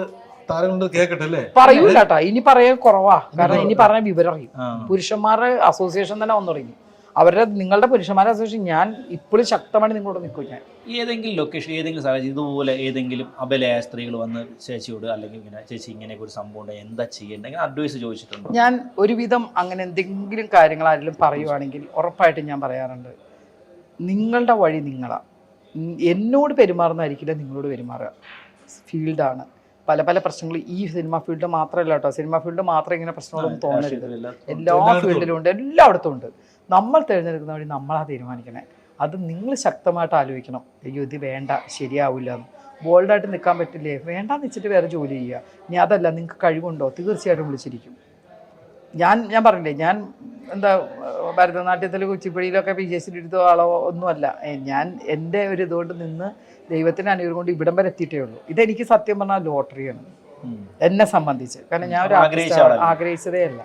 താരങ്ങളുണ്ട് കേൾക്കട്ടെ അല്ലേ പറയൂല ഇനി പറയാൻ കുറവാ. കാരണം ഇനി പറയാൻ വിവരം അറിയും. പുരുഷന്മാരുടെ അസോസിയേഷൻ തന്നെ വന്നു തുടങ്ങി. അവരുടെ നിങ്ങളുടെ പുരുഷന്മാരെ അസോസിയേഷൻ ഞാൻ ഇപ്പോഴും ശക്തമായിട്ട് നിങ്ങളോട് നിൽക്കും ഞാൻ. ഏതെങ്കിലും ലൊക്കേഷൻ ഏതെങ്കിലും സാഹചര്യം ഇതുപോലെ ഏതെങ്കിലും അബലയായ സ്ത്രീകൾ വന്ന് ചേച്ചിയോട് അല്ലെങ്കിൽ ഇങ്ങനെ ചേച്ചി ഇങ്ങനെയൊക്കെ ഒരു സംഭവം ഉണ്ട് എന്താ ചെയ്യേണ്ടത്? അഡ്വൈസ് ചോദിച്ചിട്ടുണ്ട്? ഞാൻ ഒരുവിധം അങ്ങനെ എന്തെങ്കിലും കാര്യങ്ങൾ ആരെങ്കിലും പറയുവാണെങ്കിൽ ഉറപ്പായിട്ടും ഞാൻ പറയാറുണ്ട്. നിങ്ങളുടെ വഴി നിങ്ങളാണ് എന്നോട് പെരുമാറുന്നതായിരിക്കില്ല നിങ്ങളോട് പെരുമാറുക. ഫീൽഡാണ് പല പല പ്രശ്നങ്ങൾ ഈ സിനിമ ഫീൽഡ് മാത്രമല്ല കേട്ടോ. സിനിമ ഫീൽഡ് മാത്രം ഇങ്ങനെ പ്രശ്നങ്ങളൊന്നും തോന്നരുത്. എല്ലാ ഫീൽഡിലും ഉണ്ട്. എല്ലായിടത്തും ഉണ്ട്. നമ്മൾ തിരഞ്ഞെടുക്കുന്ന വഴി നമ്മളാ തീരുമാനിക്കണേ. അത് നിങ്ങൾ ശക്തമായിട്ട് ആലോചിക്കണം. അയ്യോ ഇത് വേണ്ട ശരിയാവില്ല എന്ന് ബോൾഡായിട്ട് നിൽക്കാൻ പറ്റില്ലേ? വേണ്ടാന്ന് വെച്ചിട്ട് വേറെ ജോലി ചെയ്യുക. ഇനി അതല്ല നിങ്ങൾക്ക് കഴിവുണ്ടോ? തീർച്ചയായിട്ടും വിളിച്ചിരിക്കും. ഞാൻ ഞാൻ പറഞ്ഞില്ലേ ഞാൻ എന്താ ഭരതനാട്യത്തിലെ ഭരതനാട്യത്തിൽ കുച്ചിപ്പുടിയിലൊക്കെ പി ജി എസ് എടുത്ത ആളോ ഒന്നുമല്ല. ഞാൻ എന്റെ ഒരു ഇതുകൊണ്ട് നിന്ന് ദൈവത്തിന്റെ അനുഗ്രഹം കൊണ്ട് ഇവിടം വരെ എത്തിയിട്ടേ ഉള്ളൂ. ഇതെനിക്ക് സത്യം പറഞ്ഞാൽ ലോട്ടറിയാണ്. എന്നെ സംബന്ധിച്ച്. കാരണം ഞാൻ ഒരു. ആഗ്രഹിച്ചതേ അല്ല.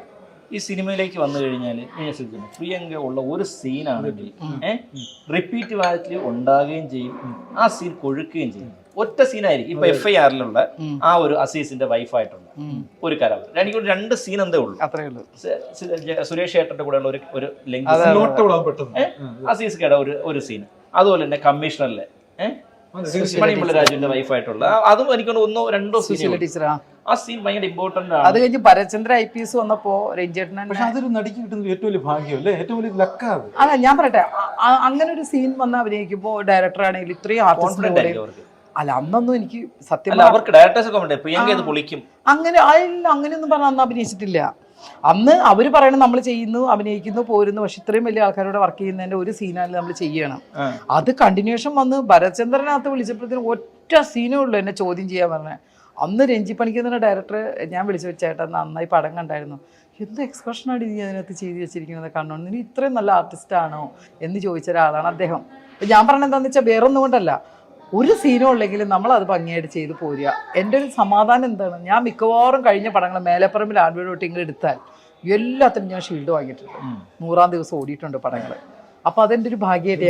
ഈ സിനിമയിലേക്ക് വന്നു കഴിഞ്ഞാൽ ഞാൻ ശ്രദ്ധിക്കുന്നു പ്രിയങ്ക ഉള്ള ഒരു സീനാണെങ്കിൽ ഏഹ് റിപ്പീറ്റ് വാലറ്റിൽ ഉണ്ടാകുകയും ചെയ്യും. ആ സീൻ കൊഴുക്കുകയും ചെയ്യും. ഒറ്റ സീനായിരിക്കും. ഇപ്പൊ എഫ് ഐ ആറിലുള്ള ആ ഒരു അസീസിന്റെ വൈഫായിട്ടുള്ള ഒരു കഥാപാത്രം എനിക്ക് രണ്ട് സീൻ എന്തേ ഉള്ളൂ? ഉള്ളൂ. സുരേഷ് ഏട്ടന്റെ കൂടെ ഒരു ഒരു ലെങ്ക് നോട്ട് വിടാൻ പെട്ടെന്ന് അസീസ് കേട ഒരു ഒരു സീൻ അതുപോലെ തന്നെ കമ്മീഷണറിലെ ഏഹ്. മണിമുള്ള രാജുവിന്റെ വൈഫായിട്ടുള്ള അതും എനിക്ക് തോന്നുന്നു ഒന്നോ രണ്ടോ ടീച്ചറാ? ആ സീൻ ഭയങ്കര ഇമ്പോർട്ടന്റ് അത് ആണ് കഴിഞ്ഞ് ഭരചന്ദ്ര ഐ പി എസ് വന്നപ്പോ രഞ്ജേട്ടൻ പക്ഷെ അതൊരു നടിക്ക് കിട്ടുന്നത് ഏറ്റവും വലിയ ഭാഗ്യം അല്ലേ? ഏറ്റവും വലിയ ലക്കാത്. അല്ല ഞാൻ പറയട്ടെ. അങ്ങനെ ഒരു സീൻ വന്ന് അഭിനയിക്കുമ്പോ ഡയറക്ടർ ആണെങ്കിൽ ഇത്രയും ആർട്ടിസ്റ്റ് അല്ല അന്നൊന്നും എനിക്ക് സത്യം അവർക്ക് ഡയറക്ടേഴ്സ് പ്രിയങ്ക ഇത് പൊളിക്കും. അങ്ങനെ അല്ല അങ്ങനെയൊന്നും പറഞ്ഞ അന്ന് അഭിനയിച്ചിട്ടില്ല. അന്ന് അവർ പറയണത് നമ്മൾ ചെയ്യുന്നു അഭിനയിക്കുന്നു പോരുന്നു പക്ഷെ ഇത്രയും വലിയ ആൾക്കാരോട് വർക്ക് ചെയ്യുന്നതിന്റെ ഒരു സീനാണ് നമ്മൾ ചെയ്യണം. അത് കണ്ടിന്യൂഷൻ വന്ന് ഭരചന്ദ്രനകത്ത് വിളിച്ചപ്പോഴത്തേനും ഒറ്റ സീനേ ഉള്ളൂ എന്നെ ചോദ്യം ചെയ്യാൻ പറഞ്ഞത് അന്ന് രഞ്ജി പണിക്കുന്ന ഡയറക്ടർ ഞാൻ വിളിച്ചു വെച്ചായിട്ട് നന്നായി പടം കണ്ടായിരുന്നു. എന്ത് എക്സ്പ്രഷനാണ് നീ അതിനകത്ത് ചെയ്തു വെച്ചിരിക്കുന്നത്? കണ്ണോ നീ ഇത്രയും നല്ല ആർട്ടിസ്റ്റ് ആണോ എന്ന് ചോദിച്ച ഒരാളാണ് അദ്ദേഹം. ഞാൻ പറഞ്ഞത് എന്താണെന്ന് വെച്ചാൽ വേറൊന്നും കൊണ്ടല്ല. ഒരു സീനും ഉള്ളെങ്കിലും നമ്മൾ അത് ഭംഗിയായിട്ട് ചെയ്ത് പോരുക. എന്റെ ഒരു സമാധാനം എന്താണ്? ഞാൻ മിക്കവാറും കഴിഞ്ഞ പടങ്ങൾ മേലപ്പറമ്പിൽ ആൻഡ്രോയിഡ് തൊട്ടിങ്ങൾ എടുത്താൽ എല്ലാത്തിനും ഞാൻ ഷീൽഡ് വാങ്ങിയിട്ടുണ്ട്. നൂറാം ദിവസം ഓടിയിട്ടുണ്ട് പടങ്ങൾ. അപ്പൊ അതെന്റെ ഒരു ഭാഗ്യമായിട്ട്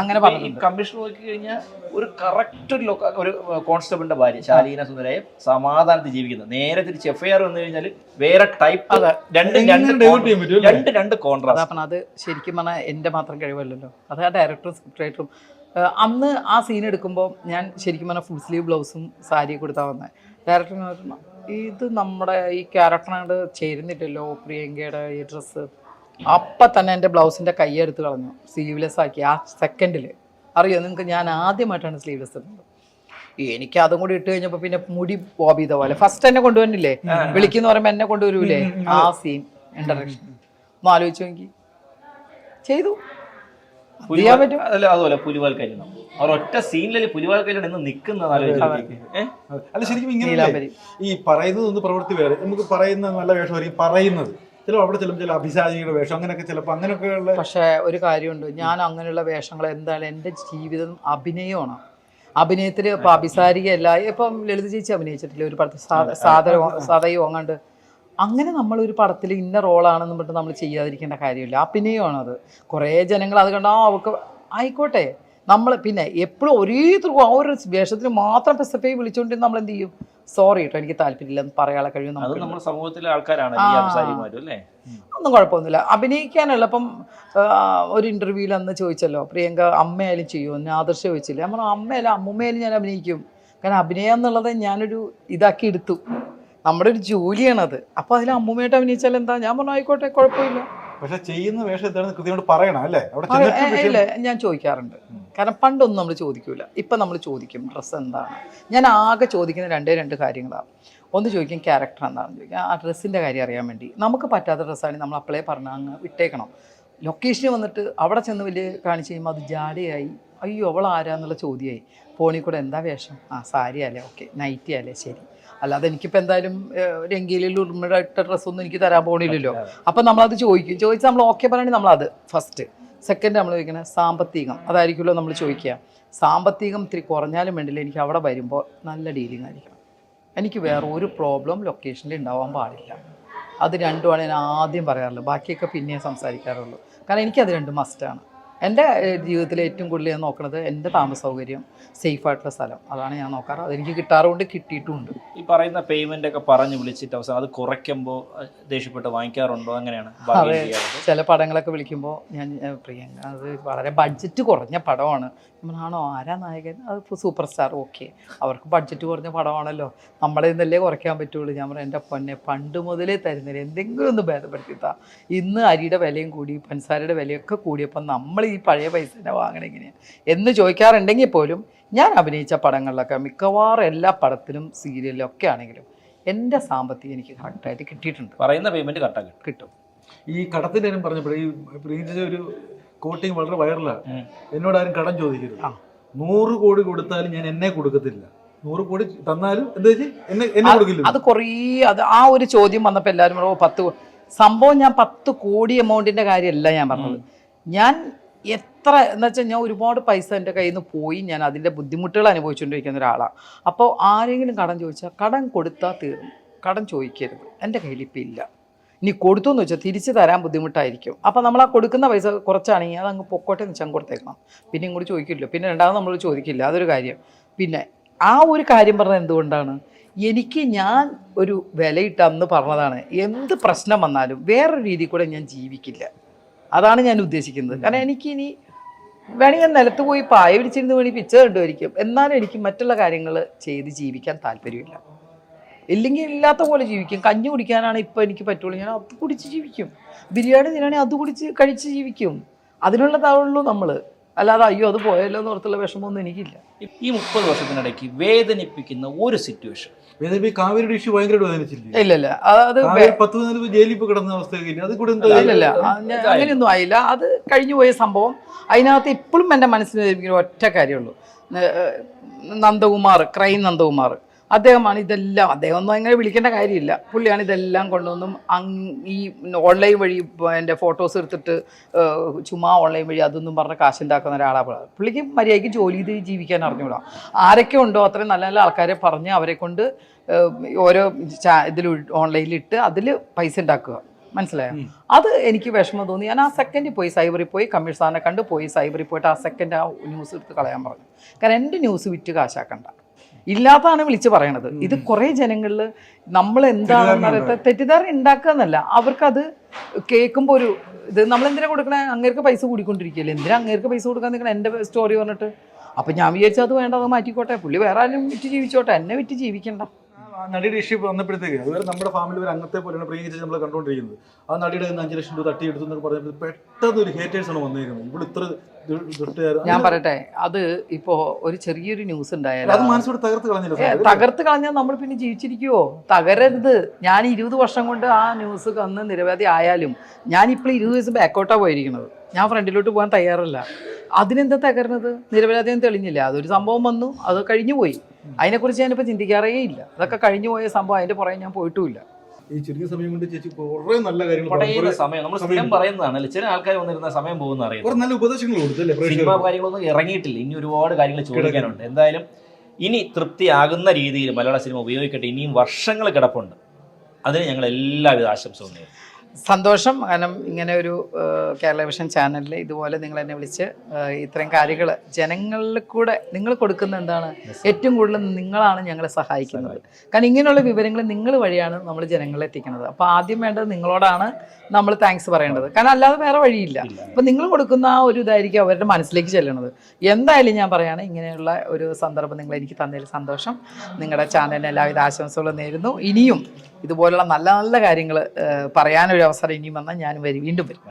അങ്ങനെ ഈ കമ്മീഷൻ നോക്കി കഴിഞ്ഞാൽ ഒരു കറക്റ്റ് ഒരു ലൊക്ക ഒരു കോൺസ്റ്റബിളിന്റെ ഭാര്യ ശാലീന സുന്ദരയെ സമാധാനത്തിൽ ജീവിക്കുന്നത് നേരെ തിരിച്ച് എഫ് ഐ ആർ വന്നു കഴിഞ്ഞാൽ വേറെ ടൈപ്പ് രണ്ട് രണ്ട് രണ്ട് രണ്ട് കോൺട്രാസ്റ്റ് അത് ശരിക്കും പറഞ്ഞാൽ എന്റെ മാത്രം കഴിവല്ലല്ലോ. അത് ആ ഡയറക്ടറും സ്ക്രിപ്റ്റ് റൈറ്ററും അന്ന് ആ സീൻ എടുക്കുമ്പോൾ ഞാൻ ശരിക്കും പറഞ്ഞാൽ ഫുൾ സ്ലീവ് ബ്ലൗസും സാരിയും കൊടുത്താൽ വന്നത് ഡയറക്ടറിന് പറഞ്ഞു ഇത് നമ്മുടെ ഈ ക്യാരക്ടറിനോട് ചേരുന്നില്ലല്ലോ പ്രിയങ്കയുടെ ഈ ഡ്രസ്സ് അപ്പം തന്നെ എന്റെ ബ്ലൗസിന്റെ കൈ എടുത്ത് കളഞ്ഞു. സ്ലീവ്ലെസ് ആക്കി. ആ സെക്കൻഡിൽ അറിയോ? നിങ്ങൾക്ക് ഞാൻ ആദ്യമായിട്ടാണ് സ്ലീവ്ലെസ് ഇടുന്നത്. എനിക്ക് അതും കൂടി ഇട്ട് കഴിഞ്ഞപ്പോൾ പിന്നെ മുടി ബോബ് ചെയ്ത പോലെ. ഫസ്റ്റ് എന്നെ കൊണ്ടുവന്നില്ലേ? വിളിക്കുന്ന പറയുമ്പോൾ എന്നെ കൊണ്ടുവരൂലേ? ആ സീൻ ഇൻട്രഡക്ഷൻ ഒന്ന് ആലോചിച്ചു നോക്കി. ചെയ്തു. അതുപോലെ പുലിവാൽ കല്യാണം അവർ ഒറ്റ സീനിലെ പുലിവാൽ കല്യാണം എന്ന് നിൽക്കുന്നത് ആലോചിച്ച് ഏഹ് അല്ല ശരിക്കും ഇങ്ങനെ ഈ പറയുന്നത് ഒന്ന് പ്രവൃത്തി വേറെ. നമുക്ക് പറയുന്ന നല്ല വേഷമായിരിക്കും പറയുന്നത്. ചിലപ്പോൾ അവിടെ ചിലപ്പോൾ ചില അഭിസാചിയുടെ വേഷം അങ്ങനെയൊക്കെ ചിലപ്പോൾ അങ്ങനെയൊക്കെയുള്ള പക്ഷേ ഒരു കാര്യമുണ്ട്. ഞാൻ അങ്ങനെയുള്ള വേഷങ്ങൾ എന്തായാലും എന്റെ ജീവിതം അഭിനയമാണ്. അഭിനയത്തിൽ ഇപ്പം അഭിസാരികയല്ല. ഇപ്പം ലളിത ചേച്ചി അഭിനയിച്ചിട്ടില്ല? ഒരു പടത്തിൽ സാ- സാദരോ സദയോ അങ്ങാണ്ട് അങ്ങനെ നമ്മൾ ഒരു പടത്തിൽ ഇന്ന റോളാണെന്ന് പറഞ്ഞിട്ട് നമ്മൾ ചെയ്യാതിരിക്കേണ്ട കാര്യമില്ല. അത്. കുറേ ജനങ്ങൾ അത് കണ്ടാൽ അവർക്ക് ആയിക്കോട്ടെ. നമ്മൾ പിന്നെ എപ്പോഴും ഒരേ ത്രൂ ആ ഒരു വേഷത്തിന് മാത്രം സ്പെസിഫൈ വിളിച്ചുകൊണ്ട് നമ്മൾ എന്ത് ചെയ്യും? സോറി കേട്ടോ എനിക്ക് താല്പര്യമില്ല എന്ന് പറയാനുള്ള കഴിയും നമ്മുടെ സമൂഹത്തിലെ ആൾക്കാരാണ് ആ. ഒന്നും കുഴപ്പമൊന്നുമില്ല. അഭിനയിക്കാനുള്ള ഇപ്പം ഒരു ഇന്റർവ്യൂവിൽ അന്ന് ചോദിച്ചല്ലോ പ്രിയങ്ക അമ്മയായാലും ചെയ്യുമോ എന്ന് ആദർശം ചോദിച്ചില്ല. നമ്മൾ അമ്മയായാലും അമ്മയല്ല അമ്മുമ്മയായാലും ഞാൻ അഭിനയിക്കും. കാരണം അഭിനയം എന്നുള്ളത് ഞാനൊരു ഇതാക്കി എടുത്തു. നമ്മുടെ ഒരു ജോലിയാണത്. അപ്പൊ അതിൽ അമ്മുമ്മയായിട്ട് അഭിനയിച്ചാൽ എന്താ? ഞാൻ പറഞ്ഞു ആയിക്കോട്ടെ കുഴപ്പമില്ല. പക്ഷെ ചെയ്യുന്ന വേഷം എന്താണെന്ന് കൃത്യമായിട്ട് പറയണം അല്ലേ? ഇല്ല ഞാൻ ചോദിക്കാറുണ്ട്. കാരണം പണ്ടൊന്നും നമ്മൾ ചോദിക്കൂല. ഇപ്പം നമ്മൾ ചോദിക്കും ഡ്രസ്സ് എന്താണ്? ഞാൻ ആകെ ചോദിക്കുന്ന രണ്ടേ രണ്ട് കാര്യങ്ങളാണ്. ഒന്ന് ചോദിക്കും ക്യാരക്ടർ എന്താണെന്ന് ചോദിക്കും. ആ ഡ്രസ്സിന്റെ കാര്യം അറിയാൻ വേണ്ടി. നമുക്ക് പറ്റാത്ത ഡ്രസ്സാണെങ്കിൽ നമ്മൾ അപ്പളേ പറഞ്ഞ അങ്ങ് വിട്ടേക്കണം. ലൊക്കേഷനിൽ വന്നിട്ട് അവിടെ ചെന്ന് വലിയ കാണിച്ചു കഴിയുമ്പോൾ അത് ജാടയായി. അയ്യോ അവൾ ആരാന്നുള്ള ചോദ്യമായി. ഫോണിൽ കൂടെ എന്താ വേഷം? ആ സാരി അല്ലേ? ഓക്കെ നൈറ്റി അല്ലേ? ശരി. അല്ലാതെ എനിക്കിപ്പോൾ എന്തായാലും രംഗീലിൽ ഉർമ്മയുടെ ഇട്ട ഡ്രസ്സൊന്നും എനിക്ക് തരാൻ പോണില്ലല്ലോ. അപ്പം നമ്മളത് ചോദിക്കും. ചോദിച്ചാൽ നമ്മൾ ഓക്കെ പറയുകയാണെങ്കിൽ നമ്മളത് ഫസ്റ്റ് സെക്കൻഡ് നമ്മൾ ചോദിക്കുന്നത് സാമ്പത്തികം. അതായിരിക്കുമല്ലോ നമ്മൾ ചോദിക്കുക. സാമ്പത്തികം ഇത്തിരി കുറഞ്ഞാലും വേണ്ടില്ല. എനിക്ക് അവിടെ വരുമ്പോൾ നല്ല ഡീലിംഗ് ആയിരിക്കണം. എനിക്ക് വേറെ ഒരു പ്രോബ്ലം ലൊക്കേഷനിൽ ഉണ്ടാവാൻ പാടില്ല. അത് രണ്ടുമാണ് ഞാൻ ആദ്യം പറയാറുള്ളത്. ബാക്കിയൊക്കെ പിന്നെ സംസാരിക്കാറുള്ളൂ. കാരണം എനിക്കത് രണ്ടും മസ്റ്റാണ് എന്റെ ജീവിതത്തിൽ ഏറ്റവും കൂടുതൽ ഞാൻ നോക്കുന്നത് എന്റെ താമസ സൗകര്യം സേഫ് ആയിട്ടുള്ള സ്ഥലം. അതാണ് ഞാൻ നോക്കാറ്. അതെനിക്ക് കിട്ടാറുണ്ട് കിട്ടിയിട്ടുമുണ്ട്. ഈ പറയുന്ന പേയ്മെന്റ് ഒക്കെ പറഞ്ഞ് വിളിച്ചിട്ട് അവസാനം അത് കുറയ്ക്കുമ്പോൾ ദേഷ്യപ്പെട്ട് വാങ്ങിക്കാറുണ്ടോ? അങ്ങനെയാണ് അതെ ചില പടങ്ങളൊക്കെ വിളിക്കുമ്പോൾ ഞാൻ പ്രിയങ്ക അത് വളരെ ബഡ്ജറ്റ് കുറഞ്ഞ പടമാണ്. നമ്മളാണോ ആരാ നായകൻ? അത് സൂപ്പർ സ്റ്റാർ ഓക്കെ. അവർക്ക് ബഡ്ജറ്റ് കുറഞ്ഞ പടമാണല്ലോ. നമ്മളെ ഇന്നല്ലേ കുറയ്ക്കാൻ പറ്റുള്ളൂ. ഞാൻ പറഞ്ഞു എന്റെ പൊന്നെ പണ്ട് മുതലേ തരുന്നില്ല. എന്തെങ്കിലും ഒന്ന് ഭേദപ്പെടുത്തി ഇന്ന് അരിയുടെ വിലയും കൂടി പഞ്ചസാരയുടെ വിലയൊക്കെ കൂടിയപ്പോൾ നമ്മൾ ഈ പഴയ പൈസ തന്നെ വാങ്ങണം എങ്ങനെയാണ് എന്ന് ചോദിക്കാറുണ്ടെങ്കിൽ പോലും ഞാൻ അഭിനയിച്ച പടങ്ങളിലൊക്കെ മിക്കവാറും എല്ലാ പടത്തിലും സീരിയലിലും ഒക്കെ ആണെങ്കിലും എന്റെ സാമ്പത്തികം എനിക്ക് കറക്റ്റായിട്ട് കിട്ടിയിട്ടുണ്ട്. പറയുന്ന പേയ്മെന്റ് കറക്റ്റാക്കി കിട്ടും. ഈ കടത്തിന്റെ കാര്യം പറഞ്ഞപ്പോൾ ഈ ഒരു കോട്ടിങ് വളരെ വൈറലാണ് എന്നോട് ആരും കടം ചോദിക്കരുത്. നൂറ് കോടി കൊടുത്താലും ഞാൻ എന്നെ കൊടുക്കത്തില്ല. നൂറ് കോടി തന്നാലും എന്താ വെച്ചാൽ എന്നെ എന്നെ കൊടുക്കില്ല അത് കുറേ അത് ആ ഒരു ചോദ്യം വന്നപ്പോൾ എല്ലാവരും പറഞ്ഞു, പത്ത് സംഭവം ഞാൻ പത്ത് കോടി എമൗണ്ടിന്റെ കാര്യമല്ല ഞാൻ പറഞ്ഞത്. ഞാൻ എത്ര എന്ന് വെച്ചാൽ ഞാൻ ഒരുപാട് പൈസ എന്റെ കയ്യിൽ നിന്ന് പോയി ഞാൻ അതിന്റെ ബുദ്ധിമുട്ടുകൾ അനുഭവിച്ചുകൊണ്ടിരിക്കുന്ന ഒരാളാണ് അപ്പോൾ ആരെങ്കിലും കടം ചോദിച്ചാൽ കടം കൊടുത്താൽ തീർന്നു. കടം ചോദിക്കരുത്. എന്റെ കയ്യിൽ ഇപ്പം ഇല്ല. ഇനി കൊടുത്തു എന്ന് വെച്ചാൽ തിരിച്ചു തരാൻ ബുദ്ധിമുട്ടായിരിക്കും. അപ്പോൾ നമ്മൾ ആ കൊടുക്കുന്ന പൈസ കുറച്ചാണെങ്കിൽ അത് അങ്ങ് പൊക്കോട്ടെ എന്ന് വെച്ചാൽ കൊടുത്തേക്കണം. പിന്നെ ഇങ്ങോട്ട് ചോദിക്കില്ല പിന്നെ രണ്ടാമത് നമ്മൾ ചോദിക്കില്ല. അതൊരു കാര്യം. പിന്നെ ആ ഒരു കാര്യം പറഞ്ഞത് എന്തുകൊണ്ടാണ്? എനിക്ക് ഞാൻ ഒരു വിലയിട്ടെന്ന് പറഞ്ഞതാണ്. എന്ത് പ്രശ്നം വന്നാലും വേറൊരു രീതിയിൽ കൂടെ ഞാൻ ജീവിക്കില്ല. അതാണ് ഞാൻ ഉദ്ദേശിക്കുന്നത്. കാരണം എനിക്ക് ഇനി വേണമെങ്കിൽ നിലത്ത് പോയി പായ പിടിച്ചിരുന്ന് വേണി പിച്ച കണ്ടുമായിരിക്കും. എന്നാലും എനിക്ക് മറ്റുള്ള കാര്യങ്ങൾ ചെയ്ത് ജീവിക്കാൻ താല്പര്യമില്ല. ഇല്ലെങ്കിൽ ഇല്ലാത്ത പോലെ ജീവിക്കും. കഞ്ഞി കുടിക്കാനാണ് ഇപ്പോൾ എനിക്ക് പറ്റുള്ളൂ. ഞാൻ അത് കുടിച്ച് ജീവിക്കും. ബിരിയാണി തിന്നാണെങ്കിൽ അത് കുടിച്ച് കഴിച്ച് ജീവിക്കും. അതിനുള്ളതാവുള്ളൂ നമ്മൾ അല്ലാതെ അയ്യോ അത് പോയല്ലോ എന്ന് ഓർത്തുള്ള വിഷമമൊന്നും എനിക്കില്ല. ഈ മുപ്പത് വർഷത്തിനിടയ്ക്ക് വേദനിപ്പിക്കുന്ന ഒരു സിറ്റുവേഷൻ കാവേരിയുടെ ഇഷ്യൂ ഭയങ്കരമായിട്ട് വേദനിച്ചില്ലേ? ഇല്ല ഇല്ല അത് കാവേരി പത്ത് പതിനാല് ജയിലിൽ ഇപ്പൊ കിടന്ന അവസ്ഥയൊക്കെ അത് കൂടെ എന്താ ഇല്ലല്ല. അങ്ങനെയൊന്നും ആയില്ല. അത് കഴിഞ്ഞു പോയ സംഭവം. അതിനകത്ത് ഇപ്പോഴും എന്റെ മനസ്സിൽ ഒറ്റ കാര്യമുള്ളൂ. നന്ദകുമാർ ക്രൈം നന്ദകുമാർ. അദ്ദേഹമാണ് ഇതെല്ലാം അദ്ദേഹം ഒന്നും അങ്ങനെ വിളിക്കേണ്ട കാര്യമില്ല. പുള്ളിയാണ് ഇതെല്ലാം കൊണ്ടുവന്നും അങ് ഈ ഓൺലൈൻ വഴി എന്റെ ഫോട്ടോസ് എടുത്തിട്ട് ചുമ്മാ ഓൺലൈൻ വഴി അതൊന്നും പറഞ്ഞ് കാശുണ്ടാക്കുന്ന ഒരാളാണ് പുള്ളിക്ക് മര്യാദയ്ക്ക് ജോലി ചെയ്ത് ജീവിക്കാൻ അറിഞ്ഞൂടാ. ആരൊക്കെ ഉണ്ടോ അത്രയും നല്ല നല്ല ആൾക്കാരെ പറഞ്ഞ് അവരെ കൊണ്ട് ഓരോ ചാ ഇതിൽ ഓൺലൈനിലിട്ട് അതിൽ പൈസ ഉണ്ടാക്കുക. മനസ്സിലായോ? അത് എനിക്ക് വിഷമം തോന്നി. ഞാൻ ആ സെക്കൻഡിൽ പോയി സൈബറിൽ പോയി കമ്മീഷണറിനെ സാറിനെ കണ്ട് പോയി സൈബറിൽ പോയിട്ട് ആ സെക്കൻഡ് ആ ന്യൂസ് എടുത്ത് കളയാൻ പറഞ്ഞു. കാരണം എന്റെ ന്യൂസ് വിറ്റ് കാശാക്കണ്ട. ഇല്ലാത്തതാണ് വിളിച്ച് പറയണത്. ഇത് കുറേ ജനങ്ങളിൽ നമ്മൾ എന്താണെന്ന് അറിയാത്ത തെറ്റിദ്ധാരണ ഉണ്ടാക്കുക എന്നല്ല. അവർക്കത് കേൾക്കുമ്പോൾ ഒരു ഇത് നമ്മൾ എന്തിനാ കൊടുക്കണേ? അങ്ങേർക്ക് പൈസ കൂടിക്കൊണ്ടിരിക്കുകയല്ലേ? എന്തിനാ അങ്ങേർക്ക് പൈസ കൊടുക്കാൻ നിൽക്കണം എന്റെ സ്റ്റോറി പറഞ്ഞിട്ട്. അപ്പം ഞാൻ വിചാരിച്ചു അത് വേണ്ട അത് മാറ്റിക്കോട്ടെ. പുള്ളി വേറെ ആരും വിറ്റ് ജീവിച്ചോട്ടെ. എന്നെ വിറ്റ് ജീവിക്കണ്ട. നടിയുടെ ഇഷ്യൂ വന്നപ്പോഴത്തേക്ക് അതുവരെ നമ്മുടെ ഫാമിലി ഒരു അംഗത്തെ പോലെയാണ് പ്രിയങ്കരിച്ച് നമ്മൾ കണ്ടുകൊണ്ടിരിക്കുന്നത് ആ നടിയുടെ അഞ്ച് ലക്ഷം രൂപ തട്ടിയെടുത്തു എന്നൊക്കെ പറഞ്ഞപ്പോൾ പെട്ടെന്ന് ഒരു ഹേറ്റേഴ്സ് ആണ് വന്നിരുന്നത് ഇവിടെ ഇത്ര ഞാൻ പറയട്ടെ അത് ഇപ്പോ ഒരു ചെറിയൊരു ന്യൂസ് ഉണ്ടായാലും. തകർത്ത് കളഞ്ഞാൽ നമ്മൾ പിന്നെ ജീവിച്ചിരിക്കുവോ? തകരരുത്. ഞാൻ ഇരുപത് വർഷം കൊണ്ട് ആ ന്യൂസ് അന്ന് നിരവധി ആയാലും ഞാൻ ഇപ്പോൾ ഇരുപത് ദിവസം ബാക്കോട്ടാ പോയിരിക്കുന്നത് ഞാൻ ഫ്രണ്ടിലോട്ട് പോകാൻ തയ്യാറല്ല. അതിനെന്താ തകർന്നത്? നിരപരാധിയും തെളിഞ്ഞില്ല? അതൊരു സംഭവം വന്നു അത് കഴിഞ്ഞു പോയി അതിനെക്കുറിച്ച് ഞാനിപ്പോൾ ചിന്തിക്കാറേ ഇല്ല. അതൊക്കെ കഴിഞ്ഞു പോയ സംഭവം അതിന്റെ പുറകെ ഞാൻ പോയിട്ടുമില്ല. ഈ ചുരുങ്ങിയ സമയം കൊണ്ട് ചേച്ചി കുറെ നല്ല കാര്യങ്ങൾ സമയം. നമ്മൾ സ്ഥിരം പറയുന്നതാണ് അല്ലേ ചില ആൾക്കാർ വന്നിരുന്ന സമയം പോകുന്ന അറിയാം കുറെ നല്ല ഉപദേശങ്ങൾ കൊടുത്തല്ലേ സിനിമ പ്രേക്ഷകർക്ക്? കാര്യങ്ങളൊന്നും ഇറങ്ങിയിട്ടില്ല. ഇനി ഒരുപാട് കാര്യങ്ങൾ ചോദിക്കാനുണ്ട്. എന്തായാലും ഇനി തൃപ്തിയാകുന്ന രീതിയിൽ മലയാള സിനിമ ഉപയോഗിക്കട്ടെ. ഇനിയും വർഷങ്ങൾ കിടപ്പുണ്ട്. അതിന് ഞങ്ങൾ എല്ലാവിധ ആശംസകളും നേരുന്നു. സന്തോഷം. കാരണം ഇങ്ങനെ ഒരു കേരള വിഷൻ ചാനലിൽ ഇതുപോലെ നിങ്ങൾ എന്നെ വിളിച്ച് ഇത്തരം ഇത്രയും കാര്യങ്ങൾ ജനങ്ങളിൽ കൂടെ നിങ്ങൾ കൊടുക്കുന്ന എന്താണ് ഏറ്റവും കൂടുതൽ നിങ്ങളാണ് ഞങ്ങളെ സഹായിക്കുന്നത്. കാരണം ഇങ്ങനെയുള്ള വിവരങ്ങൾ നിങ്ങൾ വഴിയാണ് നമ്മൾ ജനങ്ങളെ എത്തിക്കുന്നത്. അപ്പോൾ ആദ്യം വേണ്ടത് നിങ്ങളോടാണ് നമ്മൾ താങ്ക്സ് പറയേണ്ടത്. കാരണം അല്ലാതെ വേറെ വഴിയില്ല. അപ്പം നിങ്ങൾ കൊടുക്കുന്ന ആ ഒരു ഇതായിരിക്കും അവരുടെ മനസ്സിലേക്ക് ചെല്ലണത്. എന്തായാലും ഞാൻ പറയുകയാണ് ഇങ്ങനെയുള്ള ഒരു സന്ദർഭം നിങ്ങൾ എനിക്ക് തന്നതിൽ സന്തോഷം. നിങ്ങളുടെ ചാനലിന് എല്ലാവിധ ആശംസകളും നേരുന്നു. ഇനിയും ഇതുപോലുള്ള നല്ല നല്ല കാര്യങ്ങൾ പറയാനൊരു അവസരം ഇനിയും വന്നാൽ ഞാനും വരും. വീണ്ടും വരും.